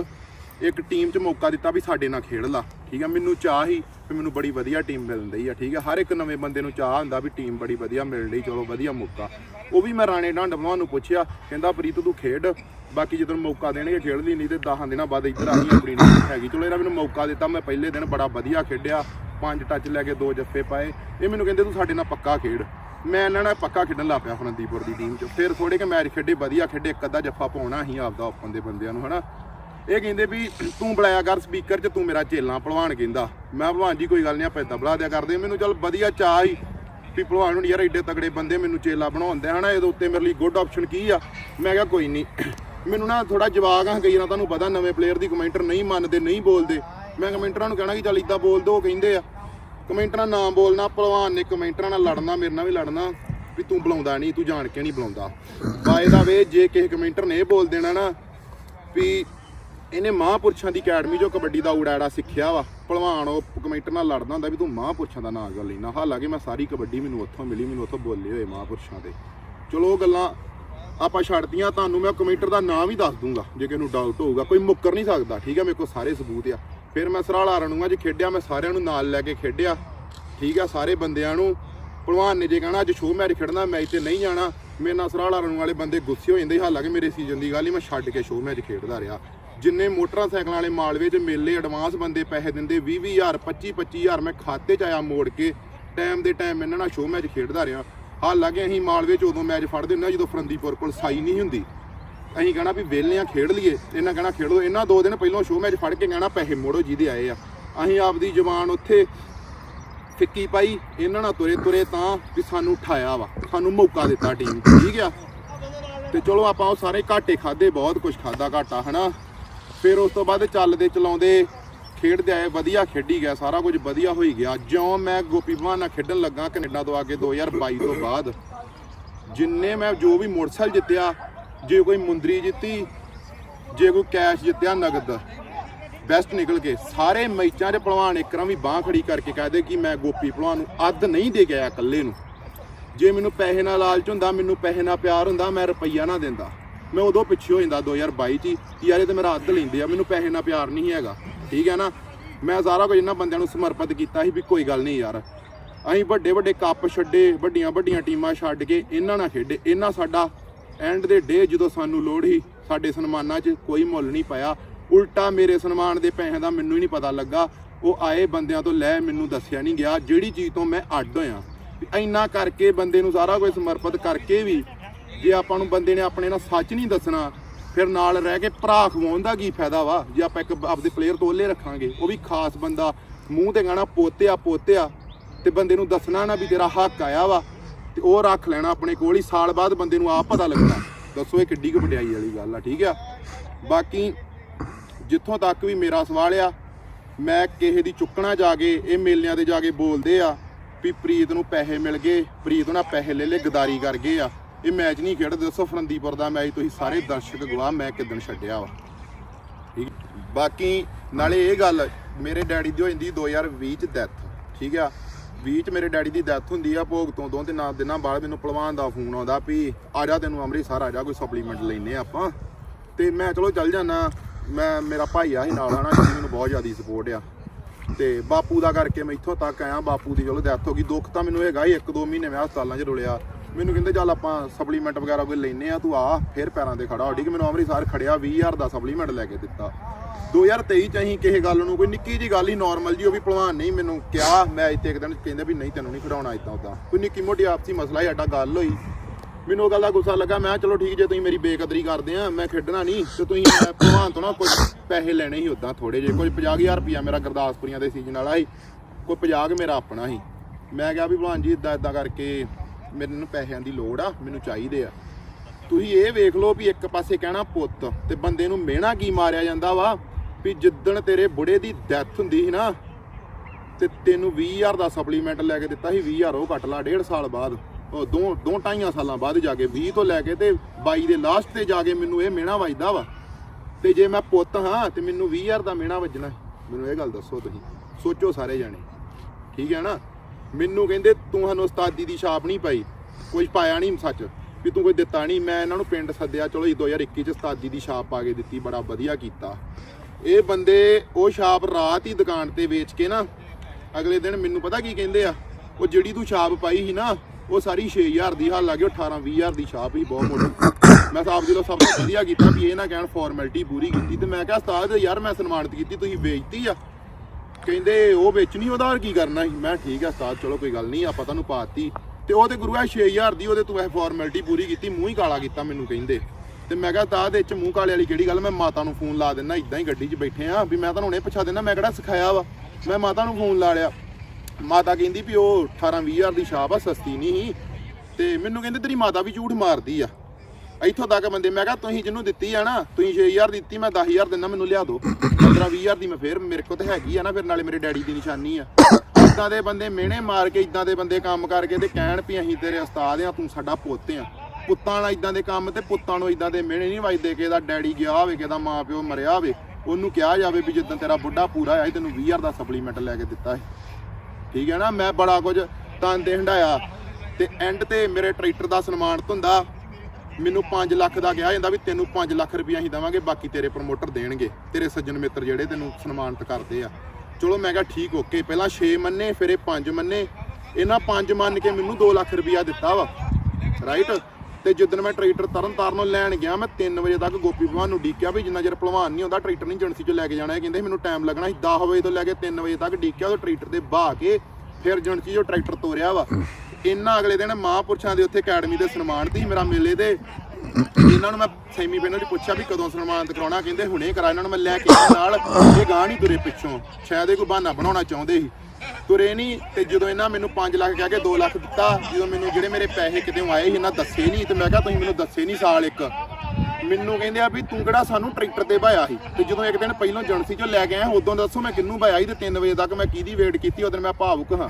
ਇੱਕ ਟੀਮ 'ਚ ਮੌਕਾ ਦਿੱਤਾ ਵੀ ਸਾਡੇ ਨਾਲ ਖੇਡ ਲਾ, ਠੀਕ ਆ? ਮੈਨੂੰ ਚਾਹ ਹੀ ਵੀ ਮੈਨੂੰ ਬੜੀ ਵਧੀਆ ਟੀਮ ਮਿਲਣ ਰਹੀ ਆ, ਠੀਕ ਆ? ਹਰ ਇੱਕ ਨਵੇਂ ਬੰਦੇ ਨੂੰ ਚਾਹ ਹੁੰਦਾ ਵੀ ਟੀਮ ਬੜੀ ਵਧੀਆ ਮਿਲ ਰਹੀ ਚਲੋ ਵਧੀਆ ਮੌਕਾ। ਉਹ ਵੀ ਮੈਂ ਰਾਣੇ ਢੰਡ ਭਲਵਾਨ ਨੂੰ ਪੁੱਛਿਆ, ਕਹਿੰਦਾ, ਪ੍ਰੀਤ, ਤੂੰ ਖੇਡ, ਬਾਕੀ ਜਦੋਂ ਮੌਕਾ ਦੇਣਗੇ ਖੇਡ ਲਈ, ਨਹੀਂ ਤੇ 10 ਦਿਨਾਂ ਬਾਅਦ ਇੱਧਰ ਆਣੀ ਆਪਣੀ ਨਹੀਂ ਹੈਗੀ। ਚਲੋ, ਇਹਨਾਂ ਮੈਨੂੰ ਮੌਕਾ ਦਿੱਤਾ, ਮੈਂ ਪਹਿਲੇ ਦਿਨ ਬੜਾ ਵਧੀਆ ਖੇਡਿਆ, ਪੰਜ ਟੱਚ ਲੈ ਕੇ ਦੋ ਜੱਫੇ ਪਾਏ। ਇਹ ਮੈਨੂੰ ਕਹਿੰਦੇ, ਤੂੰ ਸਾਡੇ ਨਾਲ ਪੱਕਾ ਖੇਡ। ਮੈਂ ਇਹਨਾਂ ਨਾਲ ਪੱਕਾ ਖੇਡਣ ਲੱਗ ਪਿਆ ਫਰੰਦੀਪੁਰ ਦੀ ਟੀਮ 'ਚ। ਫਿਰ ਥੋੜੇ ਕਿ ਮੈਚ ਖੇਡੇ, ਵਧੀਆ ਖੇਡੇ, ਇੱਕ ਅੱਧਾ ਜੱਫਾ ਪਾਉਣਾ ਹੀ ਆਪਦਾ ਓਪਨ ਦੇ ਬੰਦਿਆਂ ਨੂੰ, ਹਨਾ? ਇਹ ਕਹਿੰਦੇ ਵੀ ਤੂੰ ਬੁਲਾਇਆ ਕਰ ਸਪੀਕਰ 'ਚ, ਤੂੰ ਮੇਰਾ ਚੇਲਾ ਭਲਵਾਨ ਕਹਿੰਦਾ। ਮੈਂ ਭਲਵਾਨ ਜੀ ਕੋਈ ਗੱਲ ਨਹੀਂ, ਆਪਾਂ ਏਦਾਂ ਬੁਲਾ ਦਿਆ ਕਰਦੇ ਮੈਨੂੰ ਚੱਲ ਵਧੀਆ ਚਾਹ ਹੀ ਵੀ ਭਲਵਾਨ ਹੁਣ ਯਾਰ ਐਡੇ ਤਗੜੇ ਬੰਦੇ ਮੈਨੂੰ ਚੇਲਾ ਬਣਾਉਂਦੇ ਹਨਾ? ਇਹਦੇ ਉੱਤੇ ਮੇਰੇ ਲਈ ਗੁੱਡ ਆਪਸ਼ਨ ਕੀ ਆ? ਮੈਂ ਕਿਹਾ ਕੋਈ ਨਹੀਂ। ਮੈਨੂੰ ਨਾ ਥੋੜਾ ਜਵਾਬ ਆ, ਕਈ ਨਾ ਤੁਹਾਨੂੰ ਪਤਾ ਨਵੇਂ ਪਲੇਅਰ ਦੀ ਕਮੈਂਟਰ ਨਹੀਂ ਮੰਨਦੇ, ਨਹੀਂ ਬੋਲਦੇ। ਮੈਂ ਕਮੈਂਟਰਾਂ ਨੂੰ ਕਹਿਣਾ ਕਿ ਚੱਲ ਇਦਾਂ ਬੋਲ ਦੋ ਕਹਿੰਦੇ ਆ ਕਮੈਂਟਰਾਂ ਨਾ ਬੋਲਣਾ, ਭਲਵਾਨ ਨੇ ਕਮੈਂਟਰਾਂ ਨਾਲ ਲੜਨਾ, ਮੇਰੇ ਨਾਲ ਵੀ ਲੜਨਾ, ਵੀ ਤੂੰ ਬੁਲਾਉਂਦਾ ਨਹੀਂ, ਤੂੰ ਜਾਣ ਕੇ ਨਹੀਂ ਬੁਲਾਉਂਦਾ। ਬਾਏ ਦਾ ਵੇ, ਜੇ ਕਿਸੇ ਕਮੈਂਟਰ ਨੇ ਇਹ ਬੋਲ ਦੇਣਾ ਨਾ ਵੀ ਇਹਨੇ ਮਹਾਂਪੁਰਸ਼ਾਂ ਦੀ ਅਕੈਡਮੀ ਚੋਂ ਕਬੱਡੀ ਦਾ ਉਡਾੜਾ ਸਿੱਖਿਆ ਵਾ। ਭਲਵਾਨ, ਉਹ ਕਮੈਂਟਰ ਨਾਲ ਲੜਦਾ ਹੁੰਦਾ ਵੀ ਤੂੰ ਮਹਾਂਪੁਰਸ਼ਾਂ ਦਾ ਨਾਂ ਗੱਲ ਲੈਣਾ ਹਾਲਾਂਕਿ ਮੈਂ ਸਾਰੀ ਕਬੱਡੀ ਮੈਨੂੰ ਉੱਥੋਂ ਮਿਲੀ, ਮੈਨੂੰ ਉੱਥੋਂ ਬੋਲੇ ਹੋਏ ਮਹਾਂਪੁਰਸ਼ਾਂ ਦੇ। ਚਲੋ ਉਹ ਗੱਲਾਂ ਆਪਾਂ ਛੱਡਦੀਆਂ ਤੁਹਾਨੂੰ ਮੈਂ ਕਮੈਂਟਰ ਦਾ ਨਾਂ ਵੀ ਦੱਸ ਦੂੰਗਾ, ਜੇ ਕਿਸੇ ਨੂੰ ਡਾਊਟ ਹੋਊਗਾ। ਕੋਈ ਮੁੱਕਰ ਨਹੀਂ ਸਕਦਾ, ਠੀਕ ਹੈ, ਮੇਰੇ ਕੋਲ ਸਾਰੇ ਸਬੂਤ ਆ। ਫਿਰ ਮੈਂ ਸਰਾਲਾ ਰਣੂਗਾ ਜੇ ਖੇਡਿਆ, ਮੈਂ ਸਾਰਿਆਂ ਨੂੰ ਨਾਲ ਲੈ ਕੇ ਖੇਡਿਆ। ਠੀਕ ਆ ਸਾਰੇ ਬੰਦਿਆਂ ਨੂੰ। ਭਲਵਾਨ ਨੇ ਜੇ ਕਹਣਾ, ਅੱਜ ਸ਼ੋਅ ਮੈਚ ਖੇਡਣਾ ਮੈਚ ਤੇ ਨਹੀਂ ਜਾਣਾ। ਮੇਰੇ ਨਾਲ ਸਰਾਲਾ ਰਣੂ ਵਾਲੇ ਬੰਦੇ ਗੁੱਸੇ ਹੋ ਜਾਂਦੇ ਹਾਲਾਂਕਿ ਮੇਰੇ ਸੀਜ਼ਨ ਦੀ ਗੱਲ ਹੀ, ਮੈਂ ਛੱਡ ਕੇ ਸ਼ੋਅ ਮੈਚ ਖੇਡਦਾ ਰਿਹਾ। ਜਿੰਨੇ ਮੋਟਰਸਾਈਕਲਾਂ ਵਾਲੇ ਮਾਲਵੇ 'ਚ ਮੇਲੇ ਐਡਵਾਂਸ ਬੰਦੇ ਪੈਸੇ ਦਿੰਦੇ 20 20000 25 25000 ਮੈਂ ਖਾਤੇ 'ਚ ਆਇਆ ਮੋੜ ਕੇ। ਟਾਈਮ ਦੇ ਟਾਈਮ ਇਹਨਾਂ ਨਾਲ ਸ਼ੋਅ ਮੈਚ ਖੇਡਦਾ ਰਿਹਾ। ਹਾਲਾਂਕਿ ਅਸੀਂ ਮਾਲਵੇ 'ਚ ਉਦੋਂ ਮੈਚ ਫੜਦੇ ਹੁੰਦੇ ਹਾਂ ਜਦੋਂ ਫਰੰਦੀਪੁਰ ਕੋਲ ਸਾਈ ਨਹੀਂ ਹੁੰਦੀ। ਅਸੀਂ ਕਹਣਾ ਵੀ ਵੇਲੇ ਆ ਖੇਡ ਲਈਏ। ਇਹਨਾਂ ਕਹਣਾ ਖੇਡੋ ਇਹਨਾਂ ਦੋ ਦਿਨ ਪਹਿਲਾਂ ਸ਼ੋਅ ਮੈਚ ਫੜ ਕੇ ਕਹਿਣਾ ਪੈਸੇ ਮੋੜੋ ਜਿਹਦੇ ਆਏ ਆ। ਅਸੀਂ ਆਪਦੀ ਜ਼ਬਾਨ ਉੱਥੇ ਫਿੱਕੀ ਪਾਈ। ਇਹਨਾਂ ਨਾਲ ਤੁਰੇ ਤੁਰੇ ਤਾਂ ਵੀ ਸਾਨੂੰ ਉਠਾਇਆ ਵਾ। ਸਾਨੂੰ ਮੌਕਾ ਦਿੱਤਾ ਟੀਮ ਠੀਕ ਆ? ਤੇ ਚਲੋ ਆਪਾਂ ਉਹ ਸਾਰੇ ਘਾਟੇ ਖਾਦੇ ਬਹੁਤ ਕੁਝ ਖਾਦਾ ਘਾਟਾ, ਹਨਾ? ਫਿਰ ਉਸ ਤੋਂ ਬਾਅਦ ਚੱਲਦੇ ਚਲਾਉਂਦੇ ਖੇਡਦੇ ਆਏ, ਵਧੀਆ ਖੇਡੀ ਗਿਆ, ਸਾਰਾ ਕੁਝ ਵਧੀਆ ਹੋਈ ਗਿਆ। ਜਿਉਂ ਮੈਂ ਗੋਪੀ ਭਲਵਾਨ ਨਾਲ ਖੇਡਣ ਲੱਗਾ ਕੈਨੇਡਾ ਤੋਂ ਆ ਕੇ 2022 ਤੋਂ ਬਾਅਦ, ਜਿੰਨੇ ਮੈਂ ਜੋ ਵੀ ਮੋਟਰਸਾਈਕਲ ਜਿੱਤਿਆ, ਜੇ ਕੋਈ ਮੁੰਦਰੀ ਜਿੱਤੀ, ਜੇ ਕੋਈ ਕੈਸ਼ ਜਿੱਤਿਆ, ਨਗਦ, ਬੈਸਟ ਨਿਕਲ ਕੇ। ਸਾਰੇ ਮੈਚਾਂ 'ਚ ਭਲਵਾਨ ਇੱਕਰਾਂ ਵੀ ਬਾਹ ਖੜੀ ਕਰਕੇ ਕਹਦੇ ਕਿ ਮੈਂ ਗੋਪੀ ਭਲਵਾਨ ਨੂੰ ਅੱਧ ਨਹੀਂ ਦੇ ਗਿਆ ਇਕੱਲੇ ਨੂੰ। ਜੇ ਮੈਨੂੰ ਪੈਸੇ ਨਾਲ ਲਾਲਚ ਹੁੰਦਾ, ਮੈਨੂੰ ਪੈਸੇ ਨਾਲ ਪਿਆਰ ਹੁੰਦਾ, ਮੈਂ ਰੁਪਈਆ ਨਾ ਦਿੰਦਾ। ਮੈਂ ਉਦੋਂ ਪਿੱਛੇ ਹੋ ਜਾਂਦਾ 2022 ਚ ਹੀ ਯਾਰ ਇਹ ਤੇ ਮੇਰਾ ਅੱਧ ਲੈਂਦੇ ਆ, ਮੈਨੂੰ ਪੈਸੇ ਨਾਲ ਪਿਆਰ ਨਹੀਂ ਹੈਗਾ। ਠੀਕ ਹੈ ਨਾ? ਮੈਂ ਸਾਰਾ ਕੁਝ ਇਹਨਾਂ ਬੰਦਿਆਂ ਨੂੰ ਸਮਰਪਿਤ ਕੀਤਾ ਸੀ ਵੀ ਕੋਈ ਗੱਲ ਨਹੀਂ ਯਾਰ। ਅਸੀਂ ਵੱਡੇ ਵੱਡੇ ਕੱਪ ਛੱਡੇ, ਵੱਡੀਆਂ ਵੱਡੀਆਂ ਟੀਮਾਂ ਛੱਡ ਕੇ ਇਹਨਾਂ ਨਾਲ ਖੇਡੇ। ਇਹਨਾਂ ਸਾਡਾ ਐਂਡ ਦੇ ਡੇ ਜਦੋਂ ਸਾਨੂੰ ਲੋੜ ਸੀ, ਸਾਡੇ ਸਨਮਾਨਾਂ 'ਚ ਕੋਈ ਮੁੱਲ ਨਹੀਂ ਪਾਇਆ। ਉਲਟਾ ਮੇਰੇ ਸਨਮਾਨ ਦੇ ਪੈਸਿਆਂ ਦਾ ਮੈਨੂੰ ਹੀ ਨਹੀਂ ਪਤਾ ਲੱਗਾ। ਉਹ ਆਏ ਬੰਦਿਆਂ ਤੋਂ ਲੈ ਮੈਨੂੰ ਦੱਸਿਆ ਨਹੀਂ ਗਿਆ। ਜਿਹੜੀ ਚੀਜ਼ ਤੋਂ ਮੈਂ ਅੱਡ ਹੋਇਆ। ਇੰਨਾ ਕਰਕੇ ਬੰਦੇ ਨੂੰ ਸਾਰਾ ਕੁਝ ਸਮਰਪਿਤ ਕਰਕੇ ਵੀ ਜੇ ਆਪਾਂ ਨੂੰ ਬੰਦੇ ਨੇ ਆਪਣੇ ਨਾਲ ਸੱਚ ਨਹੀਂ ਦੱਸਣਾ, ਫਿਰ ਨਾਲ ਰਹਿ ਕੇ ਭਰਾ ਖਵਾਉਣ ਦਾ ਕੀ ਫਾਇਦਾ ਵਾ? ਜੇ ਆਪਾਂ ਇੱਕ ਆਪਦੇ ਪਲੇਅਰ ਤੋਲੇ ਰੱਖਾਂਗੇ, ਉਹ ਵੀ ਖਾਸ ਬੰਦਾ ਮੂੰਹ ਤੇ ਗਾਣਾ ਪੋਤਿਆ ਪੋਤਿਆ, ਤੇ ਬੰਦੇ ਨੂੰ ਦੱਸਣਾ ਨਾ ਵੀ ਤੇਰਾ ਹੱਕ ਆਇਆ ਵਾ, ਤੇ ਉਹ ਰੱਖ ਲੈਣਾ ਆਪਣੇ ਕੋਲ ਹੀ, ਸਾਲ ਬਾਅਦ ਬੰਦੇ ਨੂੰ ਆਪ ਪਤਾ ਲੱਗਣਾ। ਦੱਸੋ ਇਹ ਕਿੱਡੀ ਕੁ ਵਡਿਆਈ ਵਾਲੀ ਗੱਲ ਆ, ਠੀਕ ਆ? ਬਾਕੀ ਜਿੱਥੋਂ ਤੱਕ ਵੀ ਮੇਰਾ ਸਵਾਲ ਆ, ਮੈਂ ਕਿਸੇ ਦੀ ਚੁੱਕਣਾ ਜਾ ਕੇ ਇਹ ਮੇਲਿਆਂ ਤੇ ਜਾ ਕੇ ਬੋਲਦੇ ਆ ਵੀ ਪ੍ਰੀਤ ਨੂੰ ਪੈਸੇ ਮਿਲ ਗਏ, ਪ੍ਰੀਤ ਉਹਨਾਂ ਪੈਸੇ ਲੈ ਲੈ, ਗਦਾਰੀ ਕਰ ਗਏ ਆ। ਇਹ ਮੈਚ ਨਹੀਂ ਖੇਡਦੇ ਦੱਸੋ ਫਰੰਦੀਪੁਰ ਦਾ ਮੈਚ, ਤੁਸੀਂ ਸਾਰੇ ਦਰਸ਼ਕ ਗਵਾਹ ਮੈਂ ਕਿਦਣ ਛੱਡਿਆ ਵਾ। ਠੀਕ ਬਾਕੀ ਨਾਲੇ ਇਹ ਗੱਲ, ਮੇਰੇ ਡੈਡੀ ਦੀ ਹੋ ਜਾਂਦੀ 2020 ਚ ਡੈਥ ਠੀਕ ਆ? 20 ਚ ਮੇਰੇ ਡੈਡੀ ਦੀ ਡੈਥ ਹੁੰਦੀ ਆ ਭੋਗ ਤੋਂ ਦੋ ਤੇ ਨਾ ਦਿਨਾਂ ਬਾਅਦ ਮੈਨੂੰ ਪਹਿਲਵਾਨ ਦਾ ਫੋਨ ਆਉਂਦਾ ਵੀ ਆ ਜਾ ਤੈਨੂੰ ਅੰਮ੍ਰਿਤਸਰ, ਆ ਜਾ, ਕੋਈ ਸਪਲੀਮੈਂਟ ਲੈਨੇ ਆ ਆਪਾਂ। ਤੇ ਮੈਂ ਚਲੋ ਚੱਲ ਜਾਣਾ ਮੈਂ, ਮੇਰਾ ਭਾਈ ਆ ਹੀ ਨਾਲ ਹਨਾ ਜਿਹਦੀ ਮੈਨੂੰ ਬਹੁਤ ਜ਼ਿਆਦਾ ਸਪੋਰਟ ਆ। ਤੇ ਬਾਪੂ ਦਾ ਕਰਕੇ ਮੈਂ ਇੱਥੋਂ ਤੱਕ ਆਇਆ, ਬਾਪੂ ਦੀ ਚਲੋ ਡੈਥ ਹੋ ਗਈ, ਦੁੱਖ ਤਾਂ ਮੈਨੂੰ ਹੈਗਾ ਹੀ, ਇੱਕ ਦੋ ਮਹੀਨੇ ਮੈਂ ਹਸਪਤਾਲਾਂ 'ਚ ਰੁਲਿਆ। ਮੈਨੂੰ ਕਹਿੰਦੇ ਚੱਲ ਆਪਾਂ ਸਪਲੀਮੈਂਟ ਵਗੈਰਾ ਕੋਈ ਲੈਨੇ ਆ, ਤੂੰ ਆ, ਫਿਰ ਪੈਰਾਂ ਤੇ ਖੜਾ ਹੋ। ਠੀਕ ਮੈਨੂੰ ਅੰਮ੍ਰਿਤਸਰ ਖੜਿਆ 20000 ਦਾ ਸਪਲੀਮੈਂਟ ਲੈ ਕੇ ਦਿੱਤਾ। 2023 ਚ ਅਸੀਂ ਕਿਸੇ ਗੱਲ ਨੂੰ, ਕੋਈ ਨਿੱਕੀ ਜੀ ਗੱਲ ਹੀ ਨਾਰਮਲ ਜੀ ਉਹ ਵੀ ਭਲਵਾਨ ਨਹੀਂ ਮੈਨੂੰ ਕਿਹਾ। ਮੈਂ ਇੱਥੇ ਇੱਕ ਦਿਨ ਕਹਿੰਦੇ ਵੀ ਨਹੀਂ ਤੈਨੂੰ ਨਹੀਂ ਖੜਾਉਣਾ ਇਦਾਂ ਉਦਾਂ ਕੋਈ ਨਿੱਕੀ ਮੋਟੀ ਆਪਸੀ ਮਸਲਾ ਹੀ, ਸਾਡਾ ਗੱਲ ਹੋਈ। ਮੈਨੂੰ ਉਹ ਗੱਲ ਦਾ ਗੁੱਸਾ ਲੱਗਾ, ਮੈਂ ਚਲੋ ਠੀਕ ਜੇ ਤੁਸੀਂ ਮੇਰੀ ਬੇਕਦਰੀ ਕਰਦੇ ਆ, ਮੈਂ ਖੇਡਣਾ ਨਹੀਂ, ਤੇ ਤੁਸੀਂ ਮੈਂ ਭਲਵਾਨ ਤੋਂ ਨਾ ਕੁਝ ਪੈਸੇ ਲੈਣੇ ਸੀ ਉਦਾਂ ਥੋੜੇ ਜਿਹੇ। ਕੋਈ 50000 ਰੁਪਇਆ ਮੇਰਾ ਗੁਰਦਾਸਪੁਰੀਆਂ ਦੇ ਸੀਜ਼ਨ ਵਾਲਾ ਸੀ, ਕੋਈ 50 ਮੇਰਾ ਆਪਣਾ ਸੀ। ਮੈਂ ਕਿਹਾ ਵੀ ਭਲਵਾਨ ਜੀ ਇਦਾਂ ਇਦਾਂ ਕਰਕੇ ਮੈਨੂੰ ਪੈਸਿਆਂ ਦੀ ਲੋੜ ਆ, ਮੈਨੂੰ ਚਾਹੀਦੇ ਆ। ਤੁਸੀਂ ਇਹ ਵੇਖ ਲਓ ਵੀ ਇੱਕ ਪਾਸੇ ਕਹਿਣਾ ਪੁੱਤ ਤੇ ਬੰਦੇ ਨੂੰ ਮਿਹਣਾ ਕੀ ਮਾਰਿਆ ਜਾਂਦਾ ਵਾ, ਵੀ ਜਿੱਦਣ ਤੇਰੇ ਬੁੜੇ ਦੀ ਡੈਥ ਹੁੰਦੀ ਸੀ ਨਾ, ਤੇ ਤੈਨੂੰ 20000 ਦਾ ਸਪਲੀਮੈਂਟ ਲੈ ਕੇ ਦਿੱਤਾ ਸੀ 20000 ਉਹ ਕੱਟ ਲਾ ਡੇਢ ਸਾਲ ਬਾਅਦ। ਉਹ ਦੋ ਦੋ ਢਾਈਆਂ ਸਾਲਾਂ ਬਾਅਦ ਜਾ ਕੇ 20 ਤੋਂ ਲੈ ਕੇ ਤੇ 22 ਦੇ ਲਾਸਟ ਤੇ ਜਾ ਕੇ ਮੈਨੂੰ ਇਹ ਮਿਹਣਾ ਵੱਜਦਾ ਵਾ। ਤੇ ਜੇ ਮੈਂ ਪੁੱਤ ਹਾਂ ਤੇ ਮੈਨੂੰ 20000 ਦਾ ਮਿਹਣਾ ਵੱਜਣਾ। ਮੈਨੂੰ ਇਹ ਗੱਲ ਦੱਸੋ ਤੁਸੀਂ। ਸੋਚੋ ਸਾਰੇ ਜਾਣੇ। ਠੀਕ ਹੈ ਨਾ? ਮੈਨੂੰ ਕਹਿੰਦੇ ਤੂੰ ਸਾਨੂੰ ਉਸਤਾਦੀ ਦੀ ਛਾਪ ਨਹੀਂ ਪਾਈ। ਕੁਝ ਪਾਇਆ ਨਹੀਂ ਸੱਚ, ਵੀ ਤੂੰ ਕੋਈ ਦਿੱਤਾ ਨਹੀਂ। ਮੈਂ ਇਹਨਾਂ ਨੂੰ ਪਿੰਡ ਸੱਦਿਆ, ਚਲੋ ਜੀ 2021 ਚ ਉਸਤਾਦੀ ਦੀ ਛਾਪ ਪਾ ਕੇ ਦਿੱਤੀ, ਬੜਾ ਵਧੀਆ ਕੀਤਾ। ਇਹ ਬੰਦੇ ਉਹ ਛਾਪ ਰਾਤ ਹੀ ਦੁਕਾਨ ਤੇ ਵੇਚ ਕੇ ਨਾ, ਅਗਲੇ ਦਿਨ ਮੈਨੂੰ ਪਤਾ ਕੀ ਕਹਿੰਦੇ ਆ? ਉਹ ਜਿਹੜੀ ਤੂੰ ਛਾਪ ਪਾਈ ਸੀ ਨਾ, ਉਹ ਸਾਰੀ 6000 ਦੀ ਹਾਲ ਲੱਗੇ 18 20000 ਦੀ ਛਾਪ ਹੀ ਬਹੁਤ ਮੋਟੀ। ਮੈਂ ਸਾਹਿਬ ਜੀ ਤੋਂ ਸਭ ਤੋਂ ਵਧੀਆ ਕੀਤਾ ਵੀ ਇਹ ਨਾ ਕਹਿਣ ਫਾਰਮੈਲਿਟੀ ਪੂਰੀ ਕੀਤੀ। ਤੇ ਮੈਂ ਕਿਹਾ, ਉਸਤਾਦ, ਯਾਰ ਮੈਂ ਸਨਮਾਨਿਤ ਕੀਤੀ, ਤੁਸੀਂ ਵੇਚਤੀ ਆ। ਕਹਿੰਦੇ ਉਹ ਵੇਚਣੀ ਉਹਦਾ ਹੋਰ ਕੀ ਕਰਨਾ ਸੀ? ਮੈਂ ਠੀਕ ਆ ਉਸਤਾਦ, ਚਲੋ ਕੋਈ ਗੱਲ ਨਹੀਂ, ਆਪਾਂ ਤੁਹਾਨੂੰ ਪਾਤੀ। ਤੇ ਉਹ ਤੇ ਗੁਰੂਆ 6000 ਦੀ, ਉਹਦੇ ਤੂੰ ਇਹ ਫਾਰਮੈਲਿਟੀ ਪੂਰੀ ਕੀਤੀ, ਮੂੰਹ ਹੀ ਕਾਲਾ ਕੀਤਾ ਮੈਨੂੰ ਕਹਿੰਦੇ। ਤੇ ਮੈਂ ਕਿਹਾ ਉਸਤਾਦ ਦੇ ਚ ਮੂੰਹ ਕਾਲੇ ਵਾਲੀ ਕਿਹੜੀ ਗੱਲ? ਮੈਂ ਮਾਤਾ ਨੂੰ ਫੋਨ ਲਾ ਦਿੰਦਾ ਇਦਾਂ ਹੀ ਗੱਡੀ 'ਚ ਬੈਠੇ ਆ, ਵੀ ਮੈਂ ਤੁਹਾਨੂੰ ਹੁਣੇ ਪੁੱਛਾ ਦਿੰਦਾ, ਮੈਂ ਕਿਹੜਾ ਸਿਖਾਇਆ ਵਾ? ਮੈਂ ਮਾਤਾ ਨੂੰ ਫੋਨ ਲਾ ਲਿਆ। ਮਾਤਾ ਕਹਿੰਦੀ ਵੀ ਉਹ 18 20000 ਦੀ ਸ਼ਾਪ ਆ, ਸਸਤੀ ਨਹੀਂ ਸੀ। ਤੇ ਮੈਨੂੰ ਕਹਿੰਦੇ, ਤੇਰੀ ਮਾਤਾ ਵੀ ਝੂਠ ਮਾਰਦੀ ਆ। ਇੱਥੋਂ ਤੱਕ ਬੰਦੇ, ਮੈਂ ਕਿਹਾ ਤੁਸੀਂ ਜਿਹਨੂੰ ਦਿੱਤੀ ਆ ਨਾ, ਤੁਸੀਂ 6000 ਦਿੱਤੀ, ਮੈਂ 10000 ਦਿੰਦਾ, ਮੈਨੂੰ ਲਿਆ ਦਿਓ 15 20000 ਦੀ ਮੈਂ ਫੇਰ, ਮੇਰੇ ਕੋਲ ਤੇ ਹੈਗੀ ਆ ਨਾ, ਫਿਰ ਨਾਲੇ ਮੇਰੇ ਡੈਡੀ ਦੀ ਨਿਸ਼ਾਨੀ ਆ। ਇਦਾਂ ਦੇ ਬੰਦੇ ਮਿਹਣੇ ਮਾਰ ਕੇ ਇਦਾਂ ਦੇ ਬੰਦੇ ਕੰਮ ਕਰਕੇ ਤੇ ਕਹਿਣ ਵੀ ਅਸੀਂ ਤੇਰੇ ਉਸਤਾਦ ਆ, ਤੂੰ ਸਾਡਾ ਪੁੱਤ ਆ। ਪੁੱਤਾਂ ਨਾਲ ਇਦਾਂ ਦੇ ਕੰਮ ਤੇ ਪੁੱਤਾਂ ਨੂੰ ਇਦਾਂ ਦੇ ਮਿਹਣੇ ਨਹੀਂ ਵੱਜਦੇ ਕਿ ਇਹਦਾ ਡੈਡੀ ਗਿਆ ਹੋਵੇ ਕਿ ਇਹਦਾ ਮਾਂ ਪਿਓ ਮਰਿਆ ਹੋਵੇ, ਉਹਨੂੰ ਕਿਹਾ ਜਾਵੇ ਵੀ ਜਿੱਦਾਂ ਤੇਰਾ ਬੁੱਢਾ ਪੂਰਾ ਹੋਇਆ ਸੀ, ਤੈਨੂੰ 20000 ਦਾ ਸਪਲੀਮੈਂਟ ਲੈ ਕੇ ਦਿੱਤਾ ਸੀ। ਠੀਕ ਹੈ ਨਾ, ਮੈਂ ਬੜਾ ਕੁਝ ਤਨ ਤੇ ਹੰਡਾਇਆ ਤੇ ਐਂਡ ਤੇ ਮੇਰੇ ਟਰੈਕਟਰ ਦਾ ਸਨਮਾਨ ਹੁੰਦਾ ਮੈਨੂੰ 5 ਲੱਖ ਦਾ ਕਿਹਾ ਜਾਂਦਾ ਵੀ ਤੈਨੂੰ 5 ਲੱਖ ਰੁਪਈਆ ਅਸੀਂ ਦੇਵਾਂਗੇ, ਬਾਕੀ ਤੇਰੇ ਪ੍ਰਮੋਟਰ ਦੇਣਗੇ। ਤੇਰੇ ਸੱਜਣ ਮਿੱਤਰ ਜਿਹੜੇ ਤੈਨੂੰ ਸਨਮਾਨਿਤ ਕਰਦੇ ਆ। ਚਲੋ ਮੈਂ ਕਿਹਾ ਠੀਕ ਓਕੇ ਪਹਿਲਾਂ 6 ਮੰਨੇ, ਫਿਰ ਇਹ 5 ਮੰਨੇ। ਇਹਨਾਂ 5 ਮੰਨ ਕੇ ਮੈਨੂੰ 2 ਲੱਖ ਰੁਪਈਆ ਦਿੱਤਾ ਵਾ। ਰਾਈਟ ਤੇ ਜਿੱਦਣ ਮੈਂ ਟਰੈਕਟਰ ਤਰਨ ਨੂੰ ਲੈਣ ਗਿਆ, ਮੈਂ 3 ਵਜੇ ਤੱਕ ਗੋਪੀ ਭਲਵਾਨ ਨੂੰ ਡੀਕਿਆ ਵੀ ਜਿੰਨਾ ਚਿਰ ਭਲਵਾਨ ਨਹੀਂ ਆਉਂਦਾ ਟਰੈਕਟਰ ਨਹੀਂ ਏਜੰਸੀ 'ਚ ਲੈ ਕੇ ਜਾਣਾ। ਕਹਿੰਦੇ ਮੈਨੂੰ ਟਾਈਮ ਲੱਗਣਾ ਸੀ। 10 ਵਜੇ ਤੋਂ ਲੈ ਕੇ 3 ਵਜੇ ਤੱਕ ਡੀਕਿਆ, ਉਹ ਟਰੈਕਟਰ ਤੇ ਬਾਹ ਕੇ ਫਿਰ ਏਜੰਸੀ 'ਚੋਂ ਟਰੈਕਟਰ ਤੋਰਿਆ ਵਾ। ਇਹਨਾਂ ਅਗਲੇ ਦਿਨ ਮਹਾਂਪੁਰਸ਼ਾਂ ਦੇ ਉੱਥੇ ਅਕੈਡਮੀ ਦੇ ਸਨਮਾਨ ਸੀ ਮੇਰਾ ਮੇਲੇ ਦੇ ਇਹਨਾਂ ਨੂੰ ਮੈਂ ਸੈਮੀ ਫਾਈਨਲ 'ਚ ਪੁੱਛਿਆ ਵੀ ਕਦੋਂ ਸਨਮਾਨਿਤ ਕਰਾਉਣਾ ਕਹਿੰਦੇ ਹੁਣੇ ਕਰਾ, ਇਹਨਾਂ ਨੂੰ ਮੈਂ ਲੈ ਕੇ ਨਾਲ। ਇਹ ਗਾਂ ਨਹੀਂ ਤੁਰੇ ਪਿੱਛੋਂ। ਸ਼ਾਇਦ ਇਹ ਕੋਈ ਬਹਾਨਾ ਬਣਾਉਣਾ ਚਾਹੁੰਦੇ ਸੀ। ਤੁਰੇ ਨਹੀਂ ਤੇ ਜਦੋਂ ਇਹਨਾਂ ਮੈਨੂੰ 5 ਲੱਖ ਕਹਿ ਕੇ 2 ਲੱਖ ਦਿੱਤਾ, ਜਦੋਂ ਮੈਨੂੰ ਜਿਹੜੇ ਮੇਰੇ ਪੈਸੇ ਕਿਤੇ ਆਏ ਸੀ, ਇਹਨਾਂ ਦੱਸੇ ਨਹੀਂ ਤੇ ਮੈਂ ਕਿਹਾ ਤੁਸੀਂ ਮੈਨੂੰ ਦੱਸੇ ਨਹੀਂ ਸਾਲ ਇੱਕ। ਮੈਨੂੰ ਕਹਿੰਦੇ ਆ ਵੀ ਤੂੰ ਕਿਹੜਾ ਸਾਨੂੰ ਟਰੈਕਟਰ ਤੇ ਭਾਇਆ ਸੀ? ਤੇ ਜਦੋਂ ਇੱਕ ਦਿਨ ਪਹਿਲਾਂ ਏਜੰਸੀ ਚੋਂ ਲੈ ਕੇ ਆਇਆ, ਉਦੋਂ ਦੱਸੋ ਮੈਂ ਕਿੰਨੂੰ ਭਾਇਆ ਸੀ ਤੇ 3 ਵਜੇ ਤੱਕ ਮੈਂ ਕਿਹਦੀ ਵੇਟ ਕੀਤੀ, ਉਦੋਂ ਮੈਂ ਭਾਵੁਕ ਹਾਂ।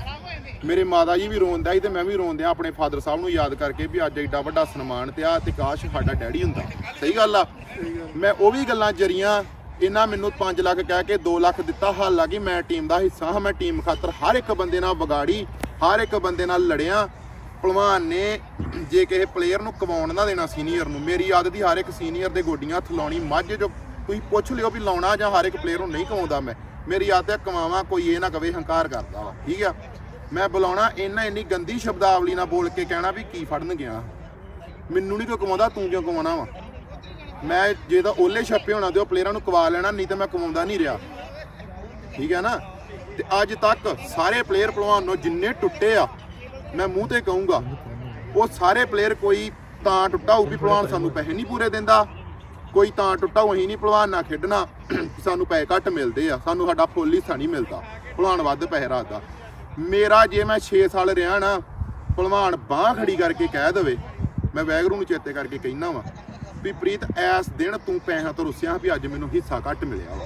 ਮੇਰੇ ਮਾਤਾ ਜੀ ਵੀ ਰੋਂਦਾ ਸੀ ਤੇ ਮੈਂ ਵੀ ਰੋਂਦਿਆ ਆਪਣੇ ਫਾਦਰ ਸਾਹਿਬ ਨੂੰ ਯਾਦ ਕਰਕੇ ਵੀ ਅੱਜ ਐਡਾ ਵੱਡਾ ਸਨਮਾਨ ਤੇ ਆ ਤੇ ਕਾਸ਼ ਸਾਡਾ ਡੈਡੀ ਹੁੰਦਾ। ਸਹੀ ਗੱਲ ਆ। ਮੈਂ ਉਹ ਵੀ ਗੱਲਾਂ ਜਰੀਆਂ ਇਹਨਾਂ ਮੈਨੂੰ 5 ਲੱਖ ਕਹਿ ਕੇ 2 ਲੱਖ ਦਿੱਤਾ। ਹਾਲਾਂਕਿ ਮੈਂ ਟੀਮ ਦਾ ਹਿੱਸਾ ਹਾਂ, ਮੈਂ ਟੀਮ ਖਾਤਰ ਹਰ ਇੱਕ ਬੰਦੇ ਨਾਲ ਵਿਗਾੜੀ, ਹਰ ਇੱਕ ਬੰਦੇ ਨਾਲ ਲੜਿਆ। ਭਲਵਾਨ ਨੇ ਜੇ ਕਿਸੇ ਪਲੇਅਰ ਨੂੰ ਕਮਾਉਣ ਨਾ ਦੇਣਾ ਸੀਨੀਅਰ ਨੂੰ, ਮੇਰੀ ਆਦਤ ਹੀ ਹਰ ਇੱਕ ਸੀਨੀਅਰ ਦੇ ਗੋਡੀਆਂ ਹੱਥ ਲਾਉਣੀ ਮੱਝ ਜੋ ਤੁਸੀਂ ਪੁੱਛ ਲਿਓ ਵੀ ਲਾਉਣਾ ਜਾਂ ਹਰ ਇੱਕ ਪਲੇਅਰ ਨੂੰ ਨਹੀਂ ਕਮਾਉਂਦਾ ਮੈਂ, ਮੇਰੀ ਆਦਤ ਹੈ ਕਮਾਵਾਂ, ਕੋਈ ਇਹ ਨਾ ਕਵੇ ਹੰਕਾਰ ਕਰਦਾ ਵਾ। ਠੀਕ ਆ? ਮੈਂ ਬੁਲਾਉਣਾ ਇਹਨਾਂ ਇੰਨੀ ਗੰਦੀ ਸ਼ਬਦਾਵਲੀ ਨਾਲ ਬੋਲ ਕੇ ਕਹਿਣਾ ਵੀ ਕੀ ਫੜਨ ਗਿਆ ਮੈਨੂੰ ਨਹੀਂ ਕੋਈ ਕਮਾਉਂਦਾ, ਤੂੰ ਕਿਉਂ ਕਮਾਉਣਾ ਵਾ? ਮੈਂ ਜੇ ਤਾਂ ਓਲੇ ਛੱਪੇ ਹੋਣਾ ਤੇ ਉਹ ਪਲੇਅਰਾਂ ਨੂੰ ਕਵਾ ਲੈਣਾ, ਨਹੀਂ ਤਾਂ ਮੈਂ ਕਮਾਉਂਦਾ ਨਹੀਂ ਰਿਹਾ। ਠੀਕ ਹੈ ਨਾ? ਤੇ ਅੱਜ ਤੱਕ ਸਾਰੇ ਪਲੇਅਰ ਭਲਵਾਨ ਨੂੰ ਜਿੰਨੇ ਟੁੱਟੇ ਆ, ਮੈਂ ਮੂੰਹ ਤੇ ਕਹੂੰਗਾ, ਉਹ ਸਾਰੇ ਪਲੇਅਰ ਕੋਈ ਤਾਂ ਟੁੱਟਾ ਹੋਊ ਵੀ ਭਲਵਾਨ ਸਾਨੂੰ ਪੈਸੇ ਨਹੀਂ ਪੂਰੇ ਦਿੰਦਾ, ਕੋਈ ਤਾਂ ਟੁੱਟਾ ਹੋਊ ਅਸੀਂ ਨਹੀਂ ਭਲਵਾਨ ਨਾ ਖੇਡਣਾ, ਸਾਨੂੰ ਪੈਸੇ ਘੱਟ ਮਿਲਦੇ ਆ, ਸਾਨੂੰ ਸਾਡਾ ਫੁੱਲ ਹਿੱਸਾ ਨਹੀਂ ਮਿਲਦਾ, ਭਲਵਾਨ ਵੱਧ ਪੈਸੇ ਰੱਖਦਾ। ਮੇਰਾ ਜੇ ਮੈਂ 6 ਸਾਲ ਰਿਹਾ ਨਾ, ਭਲਵਾਨ ਬਾਹ ਖੜੀ ਕਰਕੇ ਕਹਿ ਦੇਵੇ, ਮੈਂ ਵੈਗਰੂ ਨੂੰ ਚੇਤੇ ਕਰਕੇ ਕਹਿਣਾ ਵਾ ਵੀ ਪ੍ਰੀਤ, ਐਸ ਦਿਨ ਤੂੰ ਪੈਸਿਆਂ ਤੋਂ ਰੁੱਸਿਆ ਵੀ ਅੱਜ ਮੈਨੂੰ ਹਿੱਸਾ ਘੱਟ ਮਿਲਿਆ ਵਾ।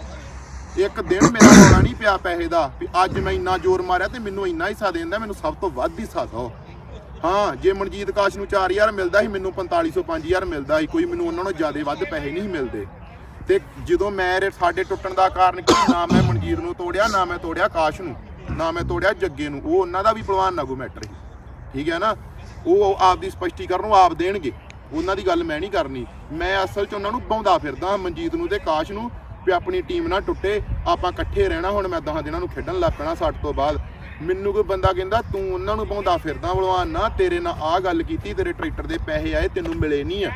ਇੱਕ ਦਿਨ ਮੇਰਾ ਰੋਣਾ ਨਹੀਂ ਪਿਆ ਪੈਸੇ ਦਾ ਵੀ ਅੱਜ ਮੈਂ ਇੰਨਾ ਜ਼ੋਰ ਮਾਰਿਆ ਤੇ ਮੈਨੂੰ ਇੰਨਾ ਹਿੱਸਾ ਦੇਂਦਾ ਮੈਨੂੰ ਸਭ ਤੋਂ ਵੱਧ ਹਿੱਸਾ ਦਿਓ। ਹਾਂ, ਜੇ ਮਨਜੀਤ ਕਾਸ਼ ਨੂੰ 4000 ਮਿਲਦਾ ਸੀ, ਮੈਨੂੰ 4500 5000 ਮਿਲਦਾ ਸੀ, ਕੋਈ ਮੈਨੂੰ ਉਹਨਾਂ ਨੂੰ ਜ਼ਿਆਦਾ ਵੱਧ ਪੈਸੇ ਨਹੀਂ ਮਿਲਦੇ। ਤੇ ਜਦੋਂ ਮੈਂ ਸਾਡੇ ਟੁੱਟਣ ਦਾ ਕਾਰਨ ਕੀ? ਨਾ ਮੈਂ ਮਨਜੀਤ ਨੂੰ ਤੋੜਿਆ, ਨਾ ਮੈਂ ਤੋੜਿਆ ਕਾਸ਼ ਨੂੰ। ਨਾ ਮੈਂ ਤੋੜਿਆ, ਜੱਗੇ ਨੂੰ। ਉਹ ਉਹਨਾਂ ਦਾ ਵੀ ਭਲਵਾਨ ਕੋਈ ਮੈਟਰ ਸੀ। ਠੀਕ ਹੈ ਨਾ? ਉਹ ਆਪ ਦੀ ਸਪਸ਼ਟੀਕਰਨ ਉਹ ਆਪ ਦੇਣਗੇ। ਉਹਨਾਂ ਦੀ ਗੱਲ ਮੈਂ ਨਹੀਂ ਕਰਨੀ। ਮੈਂ ਅਸਲ 'ਚ ਉਹਨਾਂ ਨੂੰ ਪਾਉਂਦਾ ਫਿਰਦਾ ਮਨਜੀਤ ਨੂੰ ਤੇ ਕਾਸ਼ ਨੂੰ, ਵੀ ਆਪਣੀ ਟੀਮ ਨਾਲ ਟੁੱਟੇ। ਆਪਾਂ ਇਕੱਠੇ ਰਹਿਣਾ, ਹੁਣ ਮੈਂ 10 ਦਿਨਾਂ ਨੂੰ ਖੇਡਣ ਲੱਗ ਪੈਣਾ 60 ਤੋਂ ਬਾਅਦ। ਮੈਨੂੰ ਕੋਈ ਬੰਦਾ ਕਹਿੰਦਾ, ਤੂੰ ਉਹਨਾਂ ਨੂੰ ਪਾਉਂਦਾ ਫਿਰਦਾ, ਬਲਵਾਨ, ਨਾ ਤੇਰੇ ਨਾਲ ਆਹ ਗੱਲ ਕੀਤੀ, ਤੇਰੇ ਟਰੈਕਟਰ ਦੇ ਪੈਸੇ ਆਏ, ਤੈਨੂੰ ਮਿਲੇ ਨਹੀਂ ਆ।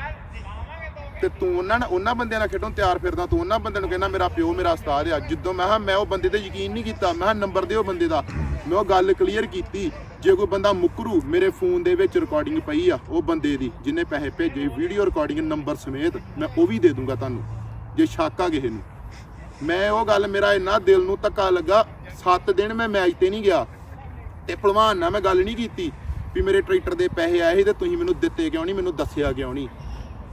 ਤੇ ਤੂੰ ਉਹਨਾਂ ਨਾਲ ਉਹਨਾਂ ਬੰਦਿਆਂ ਨਾਲ ਖੇਡਣ ਤਿਆਰ ਫਿਰਦਾ, ਤੂੰ ਉਹਨਾਂ ਬੰਦਿਆਂ ਨੂੰ ਕਹਿੰਦਾ, ਮੇਰਾ ਪਿਓ ਮੇਰਾ ਉਸਤਾਦ ਆ। ਜਿੱਦੋਂ ਮੈਂ ਕਿਹਾ, ਮੈਂ ਉਹ ਬੰਦੇ ਤੇ ਯਕੀਨ ਨਹੀਂ ਕੀਤਾ, ਮੈਂ ਕਿਹਾ, ਨੰਬਰ ਦਿਓ ਬੰਦੇ ਦਾ। ਮੈਂ ਉਹ ਗੱਲ ਕਲੀਅਰ ਕੀਤੀ। ਜੇ ਕੋਈ ਬੰਦਾ ਮੁਕਰੂ, ਮੇਰੇ ਫੋਨ ਦੇ ਵਿੱਚ ਰਿਕਾਰਡਿੰਗ ਪਈ ਆ, ਉਹ ਬੰਦੇ ਦੀ ਜਿਹਨੇ ਪੈਸੇ ਭੇਜੇ ਵੀਡੀਓ ਰਿਕਾਰਡਿੰਗ ਨੰਬਰ ਸਮੇਤ, ਮੈਂ ਉਹ ਵੀ ਦੇ ਦੂੰਗਾ ਤੁਹਾਨੂੰ, ਜੇ ਸ਼ੱਕ ਆ ਕਿਸੇ ਨੂੰ। ਮੈਂ ਉਹ ਗੱਲ, ਮੇਰਾ ਇੰਨਾ ਦਿਲ ਨੂੰ ਧੱਕਾ ਲੱਗਾ 7 ਦਿਨ ਮੈਂ ਮੈਚ ਤੇ ਨਹੀਂ ਗਿਆ। ਤੇ ਭਲਵਾਨ ਨਾਲ ਮੈਂ ਗੱਲ ਨਹੀਂ ਕੀਤੀ, ਵੀ ਮੇਰੇ ਟਰੈਕਟਰ ਦੇ ਪੈਸੇ ਆਏ ਸੀ ਤੇ ਤੁਸੀਂ ਮੈਨੂੰ ਦਿੱਤੇ ਕਿਉਂ ਨਹੀਂ, ਮੈਨੂੰ ਦੱਸਿਆ ਕਿਉਂ ਨਹੀਂ।